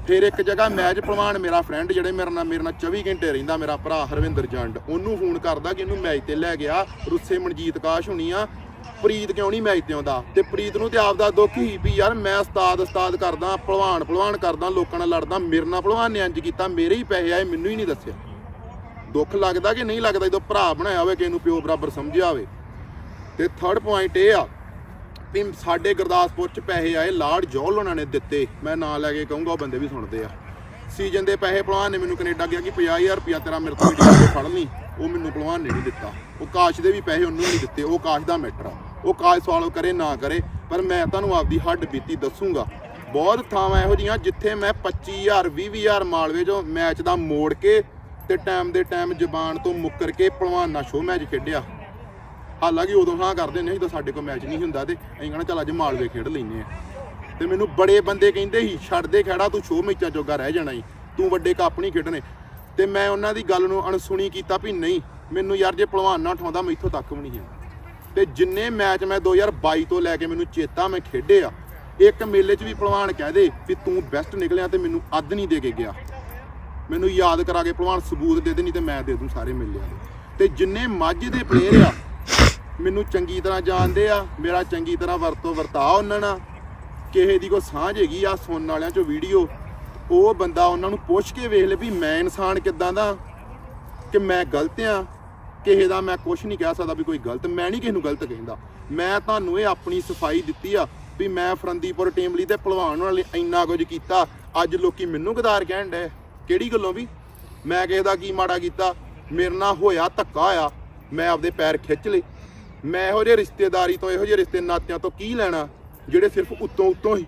ਫਿਰ ਇੱਕ ਜਗ੍ਹਾ ਮੈਚ ਭਲਵਾਨ ਮੇਰਾ ਫਰੈਂਡ ਜਿਹੜੇ ਮੇਰੇ ਨਾਲ ਮੇਰੇ ਨਾਲ 24 ਘੰਟੇ ਰਹਿੰਦਾ, ਮੇਰਾ ਭਰਾ ਹਰਵਿੰਦਰ ਜੰਡ। ਉਹਨੂੰ ਫੋਨ ਕਰਦਾ ਕਿ ਇਹਨੂੰ ਮੈਚ ਤੇ ਲੈ ਗਿਆ ਰੁੱਸੇ ਮਨਜੀਤ ਕਾਸ਼ ਹੋਣੀ ਆ, ਪ੍ਰੀਤ ਕਿਉਂ ਨਹੀਂ ਮੈਚ ਤੇ ਆਉਂਦਾ? ਤੇ ਪ੍ਰੀਤ ਨੂੰ ਤੇ ਆਪਦਾ ਦੁੱਖ ਹੀ ਵੀ ਯਾਰ ਮੈਂ ਉਸਤਾਦ ਉਸਤਾਦ ਕਰਦਾ, ਭਲਵਾਨ ਭਲਵਾਨ ਕਰਦਾ, ਲੋਕਾਂ ਨਾਲ ਲੜਦਾ, ਮੇਰੇ ਨਾਲ ਭਲਵਾਨ ਨੇ ਅੰਜ ਕੀਤਾ, ਮੇਰੇ ਹੀ ਪੈਸੇ ਆਏ, ਮੈਨੂੰ ਹੀ ਨਹੀਂ ਦੱਸਿਆ। ਦੁੱਖ ਲੱਗਦਾ ਕਿ ਨਹੀਂ ਲੱਗਦਾ ਜਦੋਂ ਭਰਾ ਬਣਾਇਆ ਹੋਵੇ ਕਿ ਇਹਨੂੰ ਪਿਓ ਬਰਾਬਰ ਸਮਝਿਆ ਹੋਵੇ। ਤੇ ਥਰਡ ਪੁਆਇੰਟ ਇਹ ਆ ਵੀ ਸਾਡੇ ਗੁਰਦਾਸਪੁਰ ਚ ਪੈਸੇ ਆਏ ਲਾਰਡ ਜੋਲ ਉਹਨਾਂ ਨੇ ਦਿੱਤੇ। ਮੈਂ ਨਾਂ ਲੈ ਕੇ ਕਹੂੰਗਾ, ਉਹ ਬੰਦੇ ਵੀ ਸੁਣਦੇ ਆ। ਸੀਜ਼ਨ ਦੇ ਪੈਸੇ ਭਲਵਾਨ ਨੇ ਮੈਨੂੰ ਕੈਨੇਡਾ ਗਿਆ ਕਿ 50000 ਰੁਪਇਆ ਤੇਰਾ ਮੇਰੇ ਤੋਂ ਇੰਡੀਆ ਫੜ ਲਈ। ਉਹ ਮੈਨੂੰ ਭਲਵਾਨ ਨੇ ਨਹੀਂ ਦਿੱਤਾ। ਉਹ ਕਾਸ਼ ਦੇ ਵੀ ਪੈਸੇ ਉਹਨੂੰ ਨਹੀਂ ਦਿੱਤੇ, ਉਹ ਕਾਸ਼ ਦਾ ਮੈਟਰ ਆ। ਉਹ ਕਾਸ਼ ਸਵਾਲ ਕਰੇ, ਨਾ ਕਰੇ, ਪਰ ਮੈਂ ਤੁਹਾਨੂੰ ਆਪਦੀ ਹੱਡ ਬੀਤੀ ਦੱਸੂਗਾ। ਬਹੁਤ ਥਾਵਾਂ ਇਹੋ ਜੀਆਂ ਜਿੱਥੇ ਮੈਂ 25000 20000 ਮਾਲਵੇ ਜੋ ਮੈਚ ਦਾ ਮੋੜ ਕੇ ਤੇ ਟਾਈਮ ਦੇ ਟਾਈਮ ਜ਼ਬਾਨ ਤੋਂ ਮੁੱਕਰ ਕੇ ਪਹਿਲਵਾਨਾਂ ਸ਼ੋ ਮੈਚ ਖੇਡਿਆ। ਹਾਲਾਂਕਿ ਉਦੋਂ ਹਾਂ ਕਰਦੇ ਨੇ ਤਾਂ ਸਾਡੇ ਕੋਲ ਮੈਚ ਨਹੀਂ ਹੁੰਦਾ ਤੇ ਅਸੀਂ ਕਹਣਾ ਚੱਲ ਅੱਜ ਮਾਲਵੇ ਖੇਡ ਲੈਨੇ ਆ ਤੇ ਮੈਨੂੰ ਬੜੇ ਬੰਦੇ ਕਹਿੰਦੇ ਸੀ, ਛੱਡ ਦੇ ਖੇੜਾ ਤੂੰ ਸ਼ੋ ਮੈਚਾਂ ਜੋਗਾ ਰਹਿ ਜਾਣਾ ਈ, ਤੂੰ ਵੱਡੇ ਕੱਪ ਨਹੀਂ ਖੇਡਣੇ। ਤੇ ਮੈਂ ਉਹਨਾਂ ਦੀ ਗੱਲ ਨੂੰ ਅਣਸੁਣੀ ਕੀਤਾ ਵੀ ਨਹੀਂ, ਮੈਨੂੰ ਯਾਰ ਜੇ ਪਹਿਲਵਾਨ ਨਾ ਉਠਾਉਂਦਾ ਮੈਂ ਤੱਕ ਵੀ ਨਹੀਂ ਹੈ ਤੇ ਜਿੰਨੇ ਮੈਚ ਮੈਂ 2022 ਤੋਂ ਲੈ ਕੇ ਮੈਨੂੰ ਚੇਤਾ ਮੈਂ ਖੇਡੇ ਆ, ਇੱਕ ਮੇਲੇ 'ਚ ਵੀ ਪਹਿਲਵਾਨ ਕਹਿ ਦੇ ਵੀ ਤੂੰ ਬੈਸਟ ਨਿਕਲਿਆ ਤੇ ਮੈਨੂੰ ਅੱਧ ਨਹੀਂ ਦੇ ਕੇ ਗਿਆ। ਮੈਨੂੰ ਯਾਦ ਕਰਾ ਕੇ ਪਹਿਲਵਾਨ ਸਬੂਤ ਦੇ ਦੇ, ਨਹੀਂ ਤੇ ਮੈਂ ਦੇ ਦੂੰ ਸਾਰੇ ਮੇਲਿਆਂ ਦੇ। ਤੇ ਜਿੰਨੇ ਮਾਝੇ ਦੇ ਪਲੇਅਰ ਆ ਮੈਨੂੰ ਚੰਗੀ ਤਰ੍ਹਾਂ ਜਾਣਦੇ ਆ, ਮੇਰਾ ਚੰਗੀ ਤਰ੍ਹਾਂ ਵਰਤੋਂ ਵਰਤਾ ਉਹਨਾਂ ਨਾਲ। ਕਿਸੇ ਦੀ ਕੋ ਸਾਂਝ ਹੈਗੀ ਆ ਸੁਣਨ ਵਾਲਿਆਂ ਚੋਂ ਵੀਡੀਓ, ਉਹ ਬੰਦਾ ਉਹਨਾਂ ਨੂੰ ਪੁੱਛ ਕੇ ਵੇਖ ਲੈ ਵੀ ਮੈਂ ਇਨਸਾਨ ਕਿੱਦਾਂ ਦਾ, ਕਿ ਮੈਂ ਗਲਤ ਆ। ਕਿਸੇ ਦਾ ਮੈਂ ਕੁਝ ਨਹੀਂ ਕਹਿ ਸਕਦਾ ਵੀ ਕੋਈ ਗਲਤ, ਮੈਂ ਨਹੀਂ ਕਿਸੇ ਨੂੰ ਗਲਤ ਕਹਿੰਦਾ। ਮੈਂ ਤੁਹਾਨੂੰ ਇਹ ਆਪਣੀ ਸਫ਼ਾਈ ਦਿੱਤੀ ਆ ਵੀ ਮੈਂ ਫਰੰਦੀਪੁਰ ਟੀਮ ਲਈ ਤੇ ਭਲਵਾਨ ਨਾਲ ਇੰਨਾ ਕੁਝ ਕੀਤਾ, ਅੱਜ ਲੋਕੀ ਮੈਨੂੰ ਗਦਾਰ ਕਹਿਣ ਡੇ ਕਿਹੜੀ ਗੱਲੋਂ ਵੀ? ਮੈਂ ਕਿਸੇ ਦਾ ਕੀ ਮਾੜਾ ਕੀਤਾ? ਮੇਰੇ ਨਾਲ ਹੋਇਆ, ਧੱਕਾ ਆ। ਮੈਂ ਆਪਦੇ ਪੈਰ ਖਿੱਚ ਲਏ। ਮੈਂ ਇਹੋ ਜਿਹੇ ਰਿਸ਼ਤੇਦਾਰੀ ਤੋਂ, ਇਹੋ ਜਿਹੇ ਰਿਸ਼ਤੇ ਨਾਤਿਆਂ ਤੋਂ ਕੀ ਲੈਣਾ? ਜਿਹੜੇ ਸਿਰਫ ਉੱਤੋਂ ਉੱਤੋਂ ਹੀ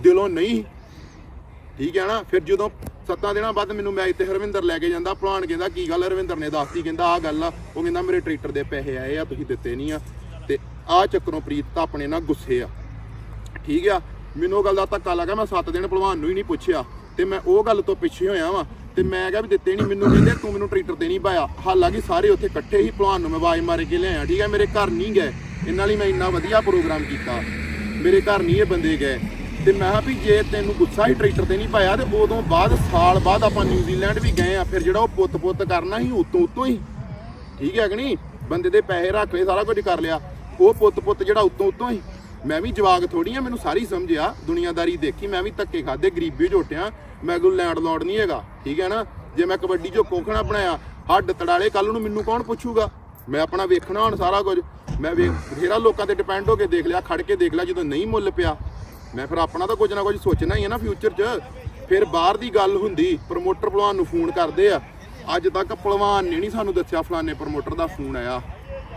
ਦਿਲੋਂ ਨਹੀਂ ਠੀਕ ਹੈ ਨਾ? ਫਿਰ ਜਦੋਂ ਸੱਤਾਂ ਦਿਨਾਂ ਬਾਅਦ ਮੈਨੂੰ ਮੈਚ ਤੇ ਹਰਵਿੰਦਰ ਲੈ ਕੇ ਜਾਂਦਾ। ਭਲਵਾਨ ਕਹਿੰਦਾ, ਕੀ ਗੱਲ ਹਰਵਿੰਦਰ ਨੇ ਦੱਸਤੀ, ਕਹਿੰਦਾ, ਆਹ ਗੱਲ ਆ। ਉਹ ਕਹਿੰਦਾ, ਮੇਰੇ ਟਰੈਕਟਰ ਦੇ ਪੈਸੇ ਆਏ ਆ, ਤੁਸੀਂ ਦਿੱਤੇ ਨਹੀਂ ਆ। ਤੇ ਆਹ ਚੱਕਰੋਂ ਪ੍ਰੀਤ ਤਾਂ ਆਪਣੇ ਨਾਲ ਗੁੱਸੇ ਆ। ਠੀਕ ਆ? ਮੈਨੂੰ ਉਹ ਗੱਲ ਦਾ ਧੱਕਾ ਲੱਗਾ, ਮੈਂ 7 ਦਿਨ ਭਲਵਾਨ ਨੂੰ ਹੀ ਨਹੀਂ ਪੁੱਛਿਆ। ਤੇ ਮੈਂ ਉਹ ਗੱਲ ਤੋਂ ਪਿੱਛੇ ਹੋਇਆ ਵਾਂ ਤੇ ਮੈਂ ਕਿਹਾ ਵੀ ਦਿੱਤੇ ਨਹੀਂ, ਮੈਨੂੰ ਕਹਿੰਦੇ ਤੂੰ ਮੈਨੂੰ ਟਰੈਕਟਰ ਤੇ ਨਹੀਂ ਪਾਇਆ। ਹਾਲਾਂਕਿ ਸਾਰੇ ਉੱਥੇ ਇਕੱਠੇ ਹੀ ਭਲਵਾਨ ਨੂੰ ਮੈਂ ਆਵਾਜ਼ ਮਾਰ ਕੇ ਲਿਆਇਆ। ਠੀਕ ਹੈ, ਮੇਰੇ ਘਰ ਨਹੀਂ ਗਏ। ਇਹਨਾਂ ਲਈ ਮੈਂ ਇੰਨਾ ਵਧੀਆ ਪ੍ਰੋਗਰਾਮ ਕੀਤਾ। ਮੇਰੇ ਘਰ ਨਹੀਂ ਇਹ ਬੰਦੇ ਗਏ। ਤੇ ਮੈਂ ਕਿਹਾ ਵੀ ਜੇ ਤੈਨੂੰ ਗੁੱਸਾ ਹੀ ਟਰੈਕਟਰ ਤੇ ਨਹੀਂ ਪਾਇਆ, ਤੇ ਉਦੋਂ ਬਾਅਦ, ਸਾਲ ਬਾਅਦ ਆਪਾਂ ਨਿਊਜ਼ੀਲੈਂਡ ਵੀ ਗਏ ਆ, ਫਿਰ ਜਿਹੜਾ ਉਹ ਪੁੱਤ-ਪੁੱਤ ਕਰਨਾ ਸੀ, ਉਤੋਂ ਉਤੋਂ ਹੀ। ਠੀਕ ਹੈ ਕਿ ਨਹੀਂ? ਬੰਦੇ ਦੇ ਪੈਸੇ ਰੱਖ ਲਏ, ਸਾਰਾ ਕੁਝ ਕਰ ਲਿਆ। ਉਹ ਪੁੱਤ-ਪੁੱਤ ਜਿਹੜਾ ਉਤੋਂ ਉਤੋਂ ਹੀ। ਮੈਂ ਵੀ ਜਵਾਗ ਥੋੜੀ ਆ, ਮੈਨੂੰ ਸਾਰੀ ਸਮਝਿਆ ਦੁਨੀਆਦਾਰੀ ਦੇਖੀ, ਮੈਂ ਵੀ ਧੱਕੇ ਖਾਦੇ ਗਰੀਬੀ ਝੋਟਿਆਂ ਮੈਂ ਕੋਈ ਲੈਂਡ ਲੋਡ ਨਹੀਂ ਹੈਗਾ, ਠੀਕ ਹੈ ਨਾ? ਜੇ ਮੈਂ ਕਬੱਡੀ ਚੋਂ ਕੋਖਣਾ ਬਣਾਇਆ, ਹੱਡ ਤੜਾਲੇ ਕੱਲ ਨੂੰ ਮੈਨੂੰ ਕੌਣ ਪੁੱਛੂਗਾ? ਮੈਂ ਆਪਣਾ ਵੇਖਣਾ ਹੁਣ ਸਾਰਾ ਕੁਝ। ਮੈਂ ਵੇਖ, ਬਥੇਰਾ ਲੋਕਾਂ ਤੇ ਡਿਪੈਂਡ ਹੋ ਕੇ ਦੇਖ ਲਿਆ ਖੜ ਕੇ ਦੇਖ ਲਿਆ ਜਦੋਂ ਨਹੀਂ ਮੁੱਲ ਪਿਆ। ਮੈਂ ਫਿਰ ਆਪਣਾ ਤਾਂ ਕੁਝ ਨਾ ਕੁਝ ਸੋਚਣਾ ਹੀ ਹੈ ਨਾ ਫਿਊਚਰ 'ਚ। ਫਿਰ ਬਾਹਰ ਦੀ ਗੱਲ ਹੁੰਦੀ ਪ੍ਰਮੋਟਰ ਭਲਵਾਨ ਨੂੰ ਫੋਨ ਕਰਦੇ ਆ। ਅੱਜ ਤੱਕ ਭਲਵਾਨ ਨੇ ਨਹੀਂ ਸਾਨੂੰ ਦੱਸਿਆ ਫਲਾਣੇ ਪ੍ਰਮੋਟਰ ਦਾ ਫੋਨ ਆਇਆ।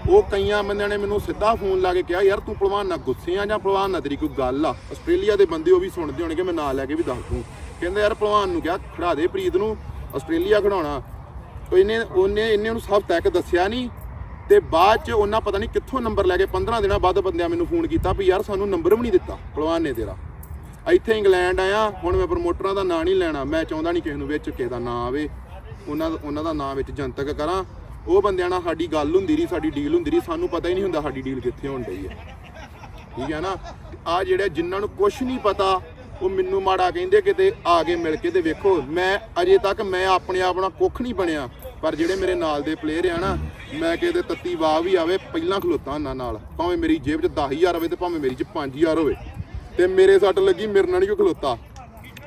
ਉਹ ਕਈਆਂ ਬੰਦਿਆਂ ਨੇ ਮੈਨੂੰ ਸਿੱਧਾ ਫੋਨ ਲਾ ਕੇ ਕਿਹਾ, ਯਾਰ ਤੂੰ ਭਲਵਾਨ ਨਾਲ ਗੁੱਸੇ ਆ ਜਾਂ ਭਲਵਾਨ ਨਾਲ ਤੇਰੀ ਕੋਈ ਗੱਲ ਆ? ਆਸਟ੍ਰੇਲੀਆ ਦੇ ਬੰਦੇ ਉਹ ਵੀ ਸੁਣਦੇ ਹੋਣਗੇ, ਮੈਂ ਨਾਂ ਲੈ ਕੇ ਵੀ ਦੱਸ ਦੂੰ। ਕਹਿੰਦਾ, ਯਾਰ ਭਲਵਾਨ ਨੂੰ ਕਿਹਾ, ਖੜਾ ਦੇ ਪ੍ਰੀਤ ਨੂੰ, ਆਸਟ੍ਰੇਲੀਆ ਖੜਾਉਣਾ। ਉਹ ਇਹਨੇ, ਉਹਨੇ, ਇਹਨੇ ਉਹਨੂੰ ਸਭ ਤੱਕ ਦੱਸਿਆ ਨਹੀਂ ਤੇ ਬਾਅਦ ਚ ਉਹਨਾਂ ਪਤਾ ਨਹੀਂ ਕਿੱਥੋਂ ਨੰਬਰ ਲੈ ਕੇ 15 ਦਿਨਾਂ ਬਾਅਦ ਬੰਦਿਆਂ ਮੈਨੂੰ ਫੋਨ ਕੀਤਾ ਵੀ, ਯਾਰ ਸਾਨੂੰ ਨੰਬਰ ਵੀ ਨਹੀਂ ਦਿੱਤਾ ਭਲਵਾਨ ਨੇ ਤੇਰਾ। ਇੱਥੇ ਇੰਗਲੈਂਡ ਆਇਆ, ਹੁਣ ਮੈਂ ਪ੍ਰਮੋਟਰਾਂ ਦਾ ਨਾਂ ਨਹੀਂ ਲੈਣਾ, ਮੈਂ ਚਾਹੁੰਦਾ ਨਹੀਂ ਕਿਸੇ ਨੂੰ ਵਿੱਚ ਕਿਸੇ ਦਾ ਨਾਂ ਆਵੇ। ਉਹਨਾਂ ਉਹਨਾਂ ਦਾ ਨਾਂ ਵਿੱਚ ਜਨਤਕ ਕਰਾਂ। ਉਹ ਬੰਦਿਆਂ ਨਾਲ ਸਾਡੀ ਗੱਲ ਹੁੰਦੀ ਰਹੀ, ਸਾਡੀ ਡੀਲ ਹੁੰਦੀ ਰਹੀ, ਸਾਨੂੰ ਪਤਾ ਹੀ ਨਹੀਂ ਹੁੰਦਾ ਸਾਡੀ ਡੀਲ ਕਿੱਥੇ ਹੋਣ ਡਈ ਹੈ। ਠੀਕ ਹੈ ਨਾ? ਆ ਜਿਹੜੇ ਜਿਨ੍ਹਾਂ ਨੂੰ ਕੁਝ ਨਹੀਂ ਪਤਾ, ਉਹ ਮੈਨੂੰ ਮਾੜਾ ਕਹਿੰਦੇ ਕਿਤੇ ਆ ਕੇ ਮਿਲ ਕੇ ਤੇ ਵੇਖੋ, ਮੈਂ ਅਜੇ ਤੱਕ ਮੈਂ ਆਪਣੇ ਆਪ ਨਾਲ ਕੁੱਖ ਨਹੀਂ ਬਣਿਆ, ਪਰ ਜਿਹੜੇ ਮੇਰੇ ਨਾਲ ਦੇ ਪਲੇਅਰ ਆ ਨਾ, ਮੈਂ ਕਿਤੇ ਤੱਤੀ ਵਾਹ ਵੀ ਆਵੇ, ਪਹਿਲਾਂ ਖਲੋਤਾ ਉਹਨਾਂ ਨਾਲ, ਭਾਵੇਂ ਮੇਰੀ ਜੇਬ 'ਚ 10000 ਹੋਵੇ ਤੇ ਭਾਵੇਂ ਮੇਰੀ 'ਚ 5000 ਹੋਵੇ। ਤੇ ਮੇਰੇ ਸੱਟ ਲੱਗੀ, ਮੇਰੇ ਨਾਲ ਨਹੀਂ ਕੋਈ ਖਲੋਤਾ।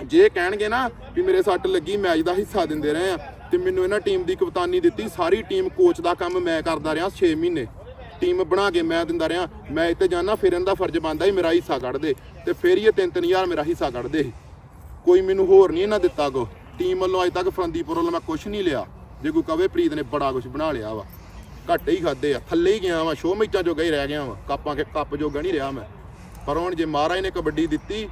ਜੇ ਕਹਿਣਗੇ ਨਾ ਵੀ ਮੇਰੇ ਸੱਟ ਲੱਗੀ ਮੈਚ ਦਾ ਹਿੱਸਾ ਦਿੰਦੇ ਰਹੇ ਆ ਤੇ ਮੈਨੂੰ ਇਹਨਾਂ ਟੀਮ ਦੀ ਕਪਤਾਨੀ ਦਿੱਤੀ। ਸਾਰੀ ਟੀਮ ਕੋਚ ਦਾ ਕੰਮ ਮੈਂ ਕਰਦਾ ਰਿਹਾ 6 ਮਹੀਨੇ। ਟੀਮ ਬਣਾ ਕੇ ਮੈਂ ਦਿੰਦਾ ਰਿਹਾ। ਮੈਂ ਇੱਥੇ ਜਾਣਾ ਫਿਰ ਇਹਨਾਂ ਦਾ ਫਰਜ਼ ਬਣਦਾ ਹੀ ਮੇਰਾ ਹਿੱਸਾ ਕੱਢ ਦੇ ਤੇ ਫਿਰ ਹੀ ਇਹ 3-3000 ਮੇਰਾ ਹਿੱਸਾ ਕੱਢਦੇ ਸੀ ਕੋਈ ਮੈਨੂੰ ਹੋਰ ਨਹੀਂ ਇਹਨਾਂ ਦਿੱਤਾ ਕੋ। ਟੀਮ ਵੱਲੋਂ ਅੱਜ ਤੱਕ ਫਰੰਦੀਪੁਰ ਵੱਲੋਂ ਮੈਂ ਕੁਝ ਨਹੀਂ ਲਿਆ। ਜੇ ਕੋਈ ਕਵੇ ਪ੍ਰੀਤ ਨੇ ਬੜਾ ਕੁਝ ਬਣਾ ਲਿਆ ਵਾ। ਘੱਟ ਹੀ ਖਾਦੇ ਆ। ਥੱਲੇ ਹੀ ਗਿਆ ਵਾ, ਸ਼ੋਅ ਮੈਚਾਂ ਜੋਗਾ ਹੀ ਰਹਿ ਗਿਆ ਵਾ। ਕੱਪਾਂ ਕੇ ਕੱਪ ਜੋਗਾ ਨਹੀਂ ਰਿਹਾ ਮੈਂ। ਪਰ ਹੁਣ ਜੇ ਮਹਾਰਾਜ ਨੇ ਕਬੱਡੀ ਦਿੱਤੀ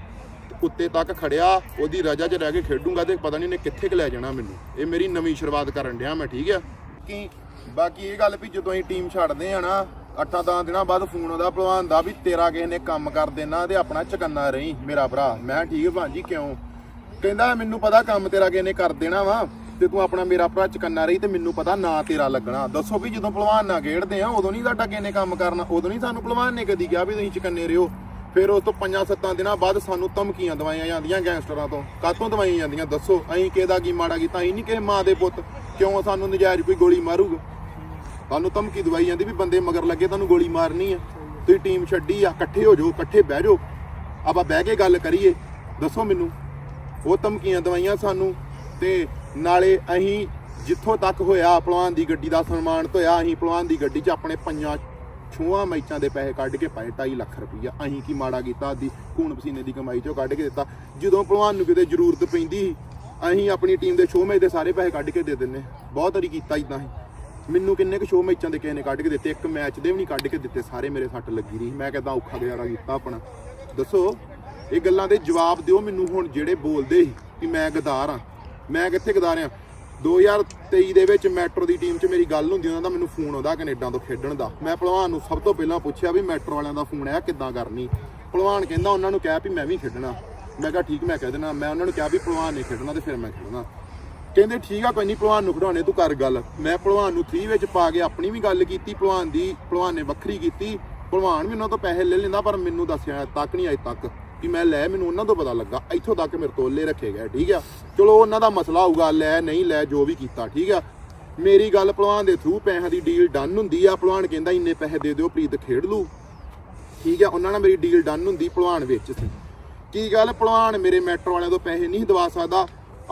ਉੱਤੇ ਤੱਕ ਖੜਿਆ, ਉਹਦੀ ਰਜਾ 'ਚ ਰਹਿ ਕੇ ਖੇਡੂੰਗਾ ਤੇ ਪਤਾ ਨਹੀਂ ਉਹਨੇ ਕਿੱਥੇ ਕੁ ਲੈ ਜਾਣਾ ਮੈਨੂੰ। ਇਹ ਮੇਰੀ ਨਵੀਂ ਸ਼ੁਰੂਆਤ ਕਰਨ ਡਿਆ ਮੈਂ, ਠੀਕ ਆ? ਕਿ ਬਾਕੀ ਇਹ ਗੱਲ ਵੀ ਜਦੋਂ ਅਸੀਂ ਟੀਮ ਛੱਡਦੇ ਆ ਨਾ, ਅੱਠਾਂ ਦਸਾਂ ਦਿਨਾਂ ਬਾਅਦ ਫੋਨ ਉਹਦਾ ਭਲਵਾਨ ਦਾ ਵੀ ਤੇਰਾ ਕਿਸੇ ਨੇ ਕੰਮ ਕਰ ਦੇਣਾ ਤੇ ਆਪਣਾ ਚਕੰਨਾ ਰਹੀ, ਮੇਰਾ ਭਰਾ। ਮੈਂ ਠੀਕ ਹੈ ਭਾਂਜੀ, ਕਿਉਂ? ਕਹਿੰਦਾ ਮੈਨੂੰ ਪਤਾ ਕੰਮ ਤੇਰਾ ਕਿਸੇ ਨੇ ਕਰ ਦੇਣਾ ਵਾ ਤੇ ਤੂੰ ਆਪਣਾ ਮੇਰਾ ਭਰਾ ਚਕੰਨਾ ਰਹੀ ਤੇ ਮੈਨੂੰ ਪਤਾ ਨਾ ਤੇਰਾ ਲੱਗਣਾ। ਦੱਸੋ ਵੀ ਜਦੋਂ ਭਲਵਾਨ ਨਾਲ ਖੇਡਦੇ ਆ, ਉਦੋਂ ਨਹੀਂ ਤੁਹਾਡਾ ਕਿਸੇ ਨੇ ਕੰਮ ਕਰਨਾ, ਉਦੋਂ ਨਹੀਂ ਸਾਨੂੰ ਭਲਵਾਨ ਨੇ ਕਦੀ ਕਿਹਾ ਵੀ ਤੁਸੀਂ ਚਕੰਨੇ ਰਿਓ ਫਿਰ ਉਸ ਤੋਂ ਪੰਜਾਂ ਸੱਤਾਂ ਦਿਨਾਂ ਬਾਅਦ ਸਾਨੂੰ ਧਮਕੀਆਂ ਦਵਾਈਆਂ ਜਾਂਦੀਆਂ ਗੈਂਗਸਟਰਾਂ ਤੋਂ। ਕਾਹਤੋਂ ਦਵਾਈਆਂ ਜਾਂਦੀਆਂ? ਦੱਸੋ, ਅਸੀਂ ਕਿਹਦਾ ਕੀ ਮਾੜਾ ਕੀਤਾ? ਅਸੀਂ ਨਹੀਂ ਕਿਸੇ ਮਾਂ ਦੇ ਪੁੱਤ। ਕਿਉਂ ਸਾਨੂੰ ਨਜਾਇਜ਼ ਕੋਈ ਗੋਲੀ ਮਾਰੂਗਾ? ਤੁਹਾਨੂੰ ਧਮਕੀ ਦਵਾਈ ਜਾਂਦੀ ਵੀ ਬੰਦੇ ਮਗਰ ਲੱਗੇ, ਤੁਹਾਨੂੰ ਗੋਲੀ ਮਾਰਨੀ ਆ। ਤੁਸੀਂ ਟੀਮ ਛੱਡੀ ਆ, ਇਕੱਠੇ ਹੋ ਜਾਓ, ਇਕੱਠੇ ਬਹਿ ਜਾਓ। ਆਪਾਂ ਬਹਿ ਕੇ ਗੱਲ ਕਰੀਏ। ਦੱਸੋ ਮੈਨੂੰ, ਉਹ ਧਮਕੀਆਂ ਦਵਾਈਆਂ ਸਾਨੂੰ ਤੇ ਨਾਲੇ ਅਸੀਂ ਜਿੱਥੋਂ ਤੱਕ ਹੋਇਆ ਪਹਿਲਵਾਨ ਦੀ ਗੱਡੀ ਦਾ ਸਨਮਾਨ ਧੋਇਆ ਅਸੀਂ ਪਹਿਲਵਾਨ ਦੀ ਗੱਡੀ 'ਚ ਆਪਣੇ ਪੰਜਾਂ ਛੂਆਂ ਮੈਚਾਂ ਦੇ ਪੈਸੇ ਕੱਢ ਕੇ ਪਾਏ 2.5 ਲੱਖ ਰੁਪਈਆ। ਅਸੀਂ ਕੀ ਮਾੜਾ ਕੀਤਾ? ਦੀ ਖੂਨ ਪਸੀਨੇ ਦੀ ਕਮਾਈ 'ਚੋਂ ਕੱਢ ਕੇ ਦਿੱਤਾ। ਜਦੋਂ ਭਲਵਾਨ ਨੂੰ ਕਿਤੇ ਜ਼ਰੂਰਤ ਪੈਂਦੀ ਸੀ, ਅਸੀਂ ਆਪਣੀ ਟੀਮ ਦੇ ਸ਼ੋਅ ਮੈਚ ਦੇ ਸਾਰੇ ਪੈਸੇ ਕੱਢ ਕੇ ਦੇ ਦਿੰਨੇ ਬਹੁਤ ਵਾਰੀ ਕੀਤਾ ਇਦਾਂ ਹੀ। ਮੈਨੂੰ ਕਿੰਨੇ ਕੁ ਸ਼ੋਅ ਮੈਚਾਂ ਦੇ ਕਿਸੇ ਨੇ ਕੱਢ ਕੇ ਦਿੱਤੇ? ਇੱਕ ਮੈਚ ਦੇ ਵੀ ਨਹੀਂ ਕੱਢ ਕੇ ਦਿੱਤੇ। ਸਾਰੇ ਮੇਰੇ ਸੱਟ ਲੱਗੀ ਰਹੀ। ਮੈਂ ਕਿਦਾਂ ਔਖਾ ਗੁਜ਼ਾਰਾ ਕੀਤਾ ਆਪਣਾ? ਦੱਸੋ, ਇਹ ਗੱਲਾਂ ਦੇ ਜਵਾਬ ਦਿਓ ਮੈਨੂੰ ਹੁਣ ਜਿਹੜੇ ਬੋਲਦੇ ਸੀ ਕਿ ਮੈਂ ਗਦਾਰ ਆ ਮੈਂ ਕਿੱਥੇ ਗਦਾਰ ਆ 2023 ਦੇ ਵਿੱਚ ਮੈਟਰੋ ਦੀ ਟੀਮ 'ਚ ਮੇਰੀ ਗੱਲ ਹੁੰਦੀ ਉਹਨਾਂ ਦਾ ਮੈਨੂੰ ਫੋਨ ਆਉਂਦਾ ਕੈਨੇਡਾ ਤੋਂ ਖੇਡਣ ਦਾ। ਮੈਂ ਭਲਵਾਨ ਨੂੰ ਸਭ ਤੋਂ ਪਹਿਲਾਂ ਪੁੱਛਿਆ ਵੀ ਮੈਟਰੋ ਵਾਲਿਆਂ ਦਾ ਫੋਨ ਆਇਆ ਕਿੱਦਾਂ ਕਰਨੀ? ਭਲਵਾਨ ਕਹਿੰਦਾ ਉਹਨਾਂ ਨੂੰ ਕਿਹਾ ਵੀ ਮੈਂ ਵੀ ਖੇਡਣਾ। ਮੈਂ ਕਿਹਾ ਠੀਕ, ਮੈਂ ਕਹਿ ਦੇਣਾ ਮੈਂ ਉਹਨਾਂ ਨੂੰ ਕਿਹਾ ਵੀ ਭਲਵਾਨ ਨੇ ਖੇਡਣਾ ਤੇ ਫਿਰ ਮੈਂ ਖੇਡਣਾ। ਕਹਿੰਦੇ, ਠੀਕ ਆ, ਕੋਈ ਨਹੀਂ ਭਲਵਾਨ ਨੂੰ ਖਿਡਾਉਣੇ, ਤੂੰ ਕਰ ਗੱਲ। ਮੈਂ ਭਲਵਾਨ ਨੂੰ 3 ਵਿੱਚ ਪਾ ਕੇ ਆਪਣੀ ਵੀ ਗੱਲ ਕੀਤੀ, ਭਲਵਾਨ ਦੀ, ਭਲਵਾਨ ਨੇ ਵੱਖਰੀ ਕੀਤੀ। ਭਲਵਾਨ ਵੀ ਉਹਨਾਂ ਤੋਂ ਪੈਸੇ ਲੈ ਲੈਂਦਾ, ਪਰ ਮੈਨੂੰ ਦੱਸਿਆ ਤੱਕ ਨਹੀਂ ਅਜੇ ਤੱਕ। ਕਿ ਮੈਂ ਲੈ, ਮੈਨੂੰ ਉਹਨਾਂ ਤੋਂ ਪਤਾ ਲੱਗਾ, ਇੱਥੋਂ ਤੱਕ ਮੇਰੇ ਤੋਂ ਲੈ ਰੱਖੇ ਗਏ, ਠੀਕ ਆ? ਚਲੋ ਉਹਨਾਂ ਦਾ ਮਸਲਾ ਹੋਊਗਾ, ਲੈ, ਨਹੀਂ ਲੈ, ਜੋ ਵੀ ਕੀਤਾ, ਠੀਕ ਆ? ਮੇਰੀ ਗੱਲ ਭਲਵਾਨ ਦੇ ਥਰੂ ਪੈਸਿਆਂ ਦੀ ਡੀਲ ਡਨ ਹੁੰਦੀ ਆ, ਭਲਵਾਨ ਕਹਿੰਦਾ ਇੰਨੇ ਪੈਸੇ ਦੇ ਦਿਓ, ਪ੍ਰੀਤ ਖੇਡ ਲੂ। ਠੀਕ ਆ, ਉਹਨਾਂ ਨਾਲ ਮੇਰੀ ਡੀਲ ਡਨ ਹੁੰਦੀ ਭਲਵਾਨ ਵਿੱਚ ਸੀ। ਕੀ ਗੱਲ, ਭਲਵਾਨ ਮੇਰੇ ਮੈਟਰੋ ਵਾਲਿਆਂ ਤੋਂ ਪੈਸੇ ਨਹੀਂ ਦਵਾ ਸਕਦਾ?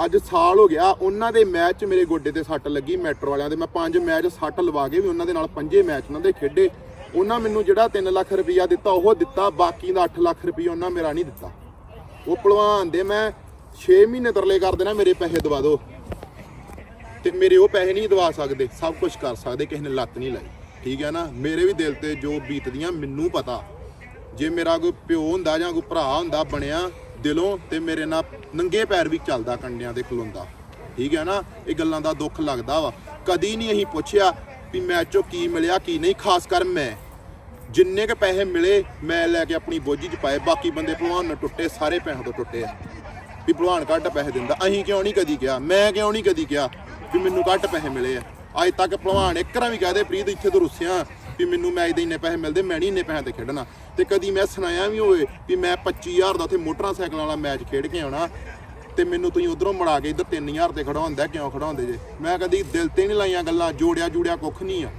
ਅੱਜ ਸਾਲ ਹੋ ਗਿਆ, ਉਹਨਾਂ ਦੇ ਮੈਚ 'ਚ ਮੇਰੇ ਗੋਡੇ ਤੇ ਸੱਟ ਲੱਗੀ, ਮੈਟਰੋ ਵਾਲਿਆਂ ਦੇ। ਮੈਂ ਪੰਜ ਮੈਚ ਸੱਟ ਲਵਾ ਕੇ ਵੀ ਉਹਨਾਂ ਦੇ ਨਾਲ ਪੰਜੇ ਮੈਚ ਉਹਨਾਂ ਦੇ ਖੇਡੇ। ਉਹਨਾਂ ਮੈਨੂੰ ਜਿਹੜਾ 3 ਲੱਖ ਰੁਪਈਆ ਦਿੱਤਾ, ਉਹ ਦਿੱਤਾ, ਬਾਕੀ ਦਾ 8 ਲੱਖ ਰੁਪਈਆ ਉਹਨਾਂ ਮੇਰਾ ਨਹੀਂ ਦਿੱਤਾ। ਉਹ ਭਲਵਾਨ ਦੇ, ਮੈਂ 6 ਮਹੀਨੇ ਤਰਲੇ ਕਰ ਦੇਣਾ, ਮੇਰੇ ਪੈਸੇ ਦਵਾ ਦਿਓ। ਤੇ ਮੇਰੇ ਉਹ ਪੈਸੇ ਨਹੀਂ ਦਵਾ ਸਕਦੇ, ਸਭ ਕੁਝ ਕਰ ਸਕਦੇ, ਕਿਸੇ ਨੇ ਲੱਤ ਨਹੀਂ ਲਾਈ। ਠੀਕ ਹੈ ਨਾ? ਮੇਰੇ ਵੀ ਦਿਲ ਤੇ ਜੋ ਬੀਤਦੀਆਂ, ਮੈਨੂੰ ਪਤਾ। ਜੇ ਮੇਰਾ ਕੋਈ ਪਿਓ ਹੁੰਦਾ ਜਾਂ ਕੋਈ ਭਰਾ ਹੁੰਦਾ ਬਣਿਆ ਦਿਲੋਂ, ਤੇ ਮੇਰੇ ਨਾਲ ਨੰਗੇ ਪੈਰ ਵੀ ਚੱਲਦਾ ਕੰਡਿਆਂ ਦੇ ਖਲੋਂਦਾ। ਠੀਕ ਹੈ ਨਾ? ਇਹ ਗੱਲਾਂ ਦਾ ਦੁੱਖ ਲੱਗਦਾ ਵਾ। ਕਦੀ ਨਹੀਂ ਅਸੀਂ ਪੁੱਛਿਆ ਵੀ ਮੈਚ ਚੋਂ ਕੀ ਮਿਲਿਆ, ਕੀ ਨਹੀਂ, ਖਾਸ ਕਰ ਮੈਂ। ਜਿੰਨੇ ਕ ਪੈਸੇ ਮਿਲੇ, ਮੈਂ ਲੈ ਕੇ ਆਪਣੀ ਬੋਝੀ 'ਚ ਪਾਏ। ਬਾਕੀ ਬੰਦੇ ਭਲਵਾਨ ਨਾਲ ਟੁੱਟੇ, ਸਾਰੇ ਪੈਸੇ ਤੋਂ ਟੁੱਟੇ ਆ। ਵੀ ਭਲਵਾਨ ਘੱਟ ਪੈਸੇ ਦਿੰਦਾ। ਅਸੀਂ ਕਿਉਂ ਨਹੀਂ ਕਦੀ ਕਿਹਾ? ਮੈਂ ਕਿਉਂ ਨਹੀਂ ਕਦੀ ਕਿਹਾ ਵੀ ਮੈਨੂੰ ਘੱਟ ਪੈਸੇ ਮਿਲੇ ਆ? ਅੱਜ ਤੱਕ ਭਲਵਾਨ ਇੱਕ ਵਾਰ ਵੀ ਕਹਦੇ ਪ੍ਰੀਤ, ਇੱਥੇ ਤੋਂ ਰੁੱਸਿਆ ਵੀ ਮੈਨੂੰ ਮੈਚ ਦੇ ਇੰਨੇ ਪੈਸੇ ਮਿਲਦੇ, ਮੈਂ ਨਹੀਂ ਇੰਨੇ ਪੈਸੇ ਤੇ ਖੇਡਣਾ। ਤੇ ਕਦੀ ਮੈਂ ਸੁਣਾਇਆ ਵੀ ਹੋਵੇ ਵੀ ਮੈਂ 25000 ਦਾ ਉੱਥੇ ਮੋਟਰਸਾਈਕਲ ਵਾਲਾ ਮੈਚ ਖੇਡ ਕੇ ਆਉਣਾ। ਤੇ ਮੈਨੂੰ ਤੁਸੀਂ ਉਧਰੋਂ ਮੜਾ ਕੇ ਇੱਧਰ 3000 ਤੇ ਖੜਾਉਂਦਾ, ਕਿਉਂ ਖੜਾਉਂਦੇ ਜੇ? ਮੈਂ ਕਦੀ ਦਿਲ ਤੇ ਨਹੀਂ ਲਾਈਆਂ ਗੱਲਾਂ, ਜੋੜਿਆ ਜੂੜਿਆ ਕੁੱਖ ਨਹੀਂ ਆ।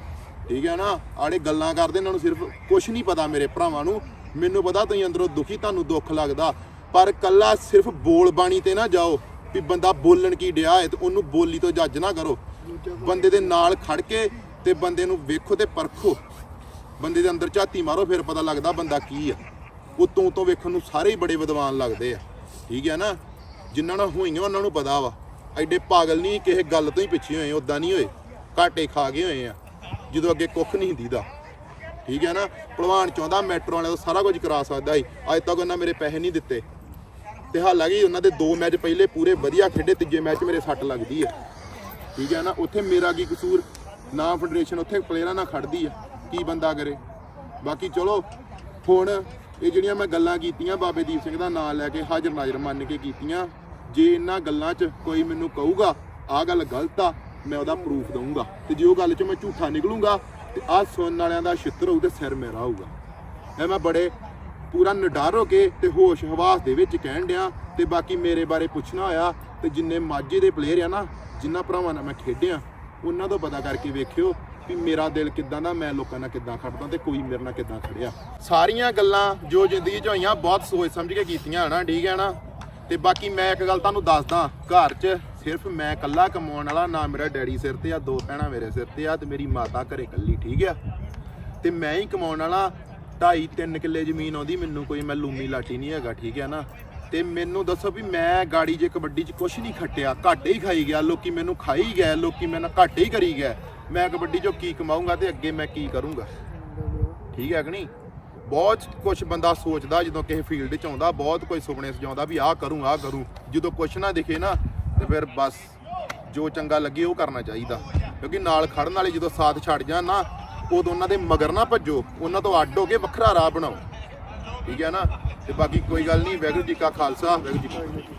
ਠੀਕ ਹੈ ਨਾ? ਆੜੇ ਗੱਲਾਂ ਕਰਦੇ, ਇਹਨਾਂ ਨੂੰ ਸਿਰਫ ਕੁਝ ਨਹੀਂ ਪਤਾ ਮੇਰੇ ਭਰਾਵਾਂ ਨੂੰ। ਮੈਨੂੰ ਪਤਾ ਤੁਸੀਂ ਅੰਦਰੋਂ ਦੁਖੀ, ਤੁਹਾਨੂੰ ਦੁੱਖ ਲੱਗਦਾ। ਪਰ ਕੱਲਾ ਸਿਰਫ ਬੋਲ ਬਾਣੀ ਤੇ ਨਾ ਜਾਓ, ਵੀ ਬੰਦਾ ਬੋਲਣ ਕੀ ਡਿਆ ਹੈ ਤੇ ਉਹਨੂੰ ਬੋਲੀ ਤੋਂ ਜੱਜ ਨਾ ਕਰੋ। ਬੰਦੇ ਦੇ ਨਾਲ ਖੜ ਕੇ ਤੇ ਬੰਦੇ ਨੂੰ ਵੇਖੋ ਤੇ ਪਰਖੋ। ਬੰਦੇ ਦੇ ਅੰਦਰ ਝਾਤੀ ਮਾਰੋ, ਫਿਰ ਪਤਾ ਲੱਗਦਾ ਬੰਦਾ ਕੀ ਆ। ਉਤੋਂ ਉਤੋਂ ਵੇਖਣ ਨੂੰ ਸਾਰੇ ਹੀ ਬੜੇ ਵਿਦਵਾਨ ਲੱਗਦੇ ਆ। ਠੀਕ ਹੈ ਨਾ? ਜਿਨ੍ਹਾਂ ਨਾਲ ਹੋਈਆਂ, ਉਹਨਾਂ ਨੂੰ ਪਤਾ ਵਾ। ਐਡੇ ਪਾਗਲ ਨਹੀਂ ਕਿਸੇ ਗੱਲ ਤੋਂ ਹੀ ਪਿੱਛੇ ਹੋਏ ਉਦਾਂ ਨਹੀਂ ਹੋਏ। ਘਾਟੇ ਖਾ ਗਏ ਹੋਏ ਆ, ਜਦੋਂ ਅੱਗੇ ਕੁੱਖ ਨਹੀਂ ਦੀਦਾ। ਠੀਕ ਹੈ ਨਾ? ਭਲਵਾਨ ਚਾਹੁੰਦਾ ਮੈਟਰੋ ਵਾਲਿਆਂ ਤੋਂ ਸਾਰਾ ਕੁਝ ਕਰਾ ਸਕਦਾ ਸੀ। ਅੱਜ ਤੱਕ ਉਹਨਾਂ ਮੇਰੇ ਪੈਸੇ ਨਹੀਂ ਦਿੱਤੇ। ਤੇ ਹਾਲਾਂਕਿ ਉਹਨਾਂ ਦੇ ਦੋ ਮੈਚ ਪਹਿਲੇ ਪੂਰੇ ਵਧੀਆ ਖੇਡੇ, ਤੀਜੇ ਮੈਚ ਮੇਰੇ ਸੱਟ ਲੱਗਦੀ ਹੈ ਠੀਕ ਹੈ ਨਾ? ਉੱਥੇ ਮੇਰਾ ਕੀ ਕਸੂਰ? ਨਾ ਫੈਡਰੇਸ਼ਨ ਉੱਥੇ ਪਲੇਅਰਾਂ ਨਾਲ ਖੜਦੀ ਆ। ਕੀ ਬੰਦਾ ਕਰੇ? ਬਾਕੀ ਚਲੋ, ਹੁਣ ਇਹ ਜਿਹੜੀਆਂ ਮੈਂ ਗੱਲਾਂ ਕੀਤੀਆਂ, ਬਾਬੇ ਦੀਪ ਸਿੰਘ ਦਾ ਨਾਮ ਲੈ ਕੇ ਹਾਜ਼ਰ ਨਾਜ਼ਰ ਮੰਨ ਕੇ ਕੀਤੀਆਂ। ਜੇ ਇਹਨਾਂ ਗੱਲਾਂ 'ਚ ਕੋਈ ਮੈਨੂੰ ਕਹੂਗਾ, ਆਹ ਗੱਲ ਗਲਤ ਆ, ਮੈਂ ਉਹਦਾ ਪ੍ਰੂਫ ਦਊਂਗਾ। ਤੇ ਜੇ ਉਹ ਗੱਲ 'ਚ ਮੈਂ ਝੂਠਾ ਨਿਕਲੂੰਗਾ, ਤੇ ਆਹ ਸੁਣਨ ਵਾਲਿਆਂ ਦਾ ਛਿੱਤਰ ਹੋਊ ਤੇ ਸਿਰ ਮੇਰਾ ਹੋਊਗਾ। ਇਹ ਮੈਂ ਬੜੇ ਪੂਰਾ ਨਿਡਰ ਹੋ ਕੇ ਤੇ ਹੋਸ਼ ਹਵਾਸ ਦੇ ਵਿੱਚ ਕਹਿਣ ਡਿਆ, ਤੇ ਬਾਕੀ ਮੇਰੇ ਬਾਰੇ ਪੁੱਛਣਾ ਹੋਇਆ, ਤੇ ਜਿੰਨੇ ਮਾਝੇ ਦੇ ਪਲੇਅਰ ਆ ਨਾ, ਜਿੰਨਾ ਭਰਾਵਾਂ ਨਾਲ ਮੈਂ ਖੇਡਿਆ, ਉਹਨਾਂ ਤੋਂ ਪਤਾ ਕਰਕੇ ਵੇਖਿਓ ਵੀ ਮੇਰਾ ਦਿਲ ਕਿੱਦਾਂ ਦਾ, ਮੈਂ ਲੋਕਾਂ ਨਾਲ ਕਿੱਦਾਂ ਖੜਦਾ ਤੇ ਕੋਈ ਮੇਰੇ ਨਾਲ ਕਿੱਦਾਂ ਖੜਿਆ। ਸਾਰੀਆਂ ਗੱਲਾਂ ਜੋ ਜ਼ਿੰਦਗੀ 'ਚ ਹੋਈਆਂ, ਬਹੁਤ ਸੋਚ ਸਮਝ ਕੇ ਕੀਤੀਆਂ ਹਨਾ ਠੀਕ ਹੈ ਨਾ? ਤੇ ਬਾਕੀ ਮੈਂ ਇੱਕ ਗੱਲ ਤੁਹਾਨੂੰ ਦੱਸਦਾ, ਘਰ 'ਚ ਸਿਰਫ ਮੈਂ ਇਕੱਲਾ ਕਮਾਉਣ ਵਾਲਾ, ਨਾ ਮੇਰਾ ਡੈਡੀ ਸਿਰ ਤੇ ਆ, ਦੋ ਭੈਣਾਂ ਮੇਰੇ ਸਿਰ ਤੇ ਆ ਤੇ ਮੇਰੀ ਮਾਤਾ ਘਰੇ ਇਕੱਲੀ, ਠੀਕ ਆ? ਤੇ ਮੈਂ ਹੀ ਕਮਾਉਣ ਵਾਲਾ, ਢਾਈ ਤਿੰਨ ਕਿੱਲੇ ਜ਼ਮੀਨ ਆਉਂਦੀ, ਮੈਨੂੰ ਕੋਈ ਮੈਂ ਲੂਮੀ ਲਾਟੀ ਨਹੀਂ ਹੈਗਾ, ਠੀਕ ਹੈ ਨਾ? ਤੇ ਮੈਨੂੰ ਦੱਸੋ ਵੀ ਮੈਂ ਗਾੜੀ ਜੇ ਕਬੱਡੀ 'ਚ ਕੁਝ ਨਹੀਂ ਖੱਟਿਆ, ਘੱਟ ਹੀ ਖਾਈ ਗਿਆ, ਲੋਕੀ ਮੈਨੂੰ ਖਾਈ ਗਏ, ਲੋਕੀ ਮੈਨੂੰ ਘੱਟ ਹੀ ਕਰੀ ਗਏ। ਮੈਂ ਕਬੱਡੀ 'ਚੋਂ ਕੀ ਕਮਾਊਂਗਾ ਤੇ ਅੱਗੇ ਮੈਂ ਕੀ ਕਰੂੰਗਾ? ਠੀਕ ਹੈ ਕਿ ਨਹੀਂ? ਬਹੁਤ ਕੁਝ ਬੰਦਾ ਸੋਚਦਾ ਜਦੋਂ ਕਿਸੇ ਫੀਲਡ 'ਚ ਆਉਂਦਾ, ਬਹੁਤ ਕੋਈ ਸੁਪਨੇ ਸਜਾਉਂਦਾ ਵੀ ਆਹ ਕਰੂੰ ਆਹ ਕਰੂੰ। ਜਦੋਂ ਕੁਛ ਨਾ ਦਿਖੇ ਨਾ, ਤੇ ਫਿਰ ਬਸ ਜੋ ਚੰਗਾ ਲੱਗੇ ਉਹ ਕਰਨਾ ਚਾਹੀਦਾ। ਕਿਉਂਕਿ ਨਾਲ ਖੜਨ ਵਾਲੇ ਜਦੋਂ ਸਾਥ ਛੱਡ ਜਾਣ ਨਾ, ਉਦੋਂ ਉਹਨਾਂ ਦੇ ਮਗਰ ਨਾ ਭੱਜੋ, ਉਹਨਾਂ ਤੋਂ ਅੱਡ ਹੋ ਕੇ ਵੱਖਰਾ ਰਾਹ ਬਣਾਓ। ਠੀਕ ਹੈ ਨਾ? ਤੇ ਬਾਕੀ ਕੋਈ ਗੱਲ ਨਹੀਂ, ਵਾਹਿਗੁਰੂ ਜੀ ਕਾ ਖਾਲਸਾ, ਵਾਹਿਗੁਰੂ ਜੀ ਕੀ ਫਤਿਹ।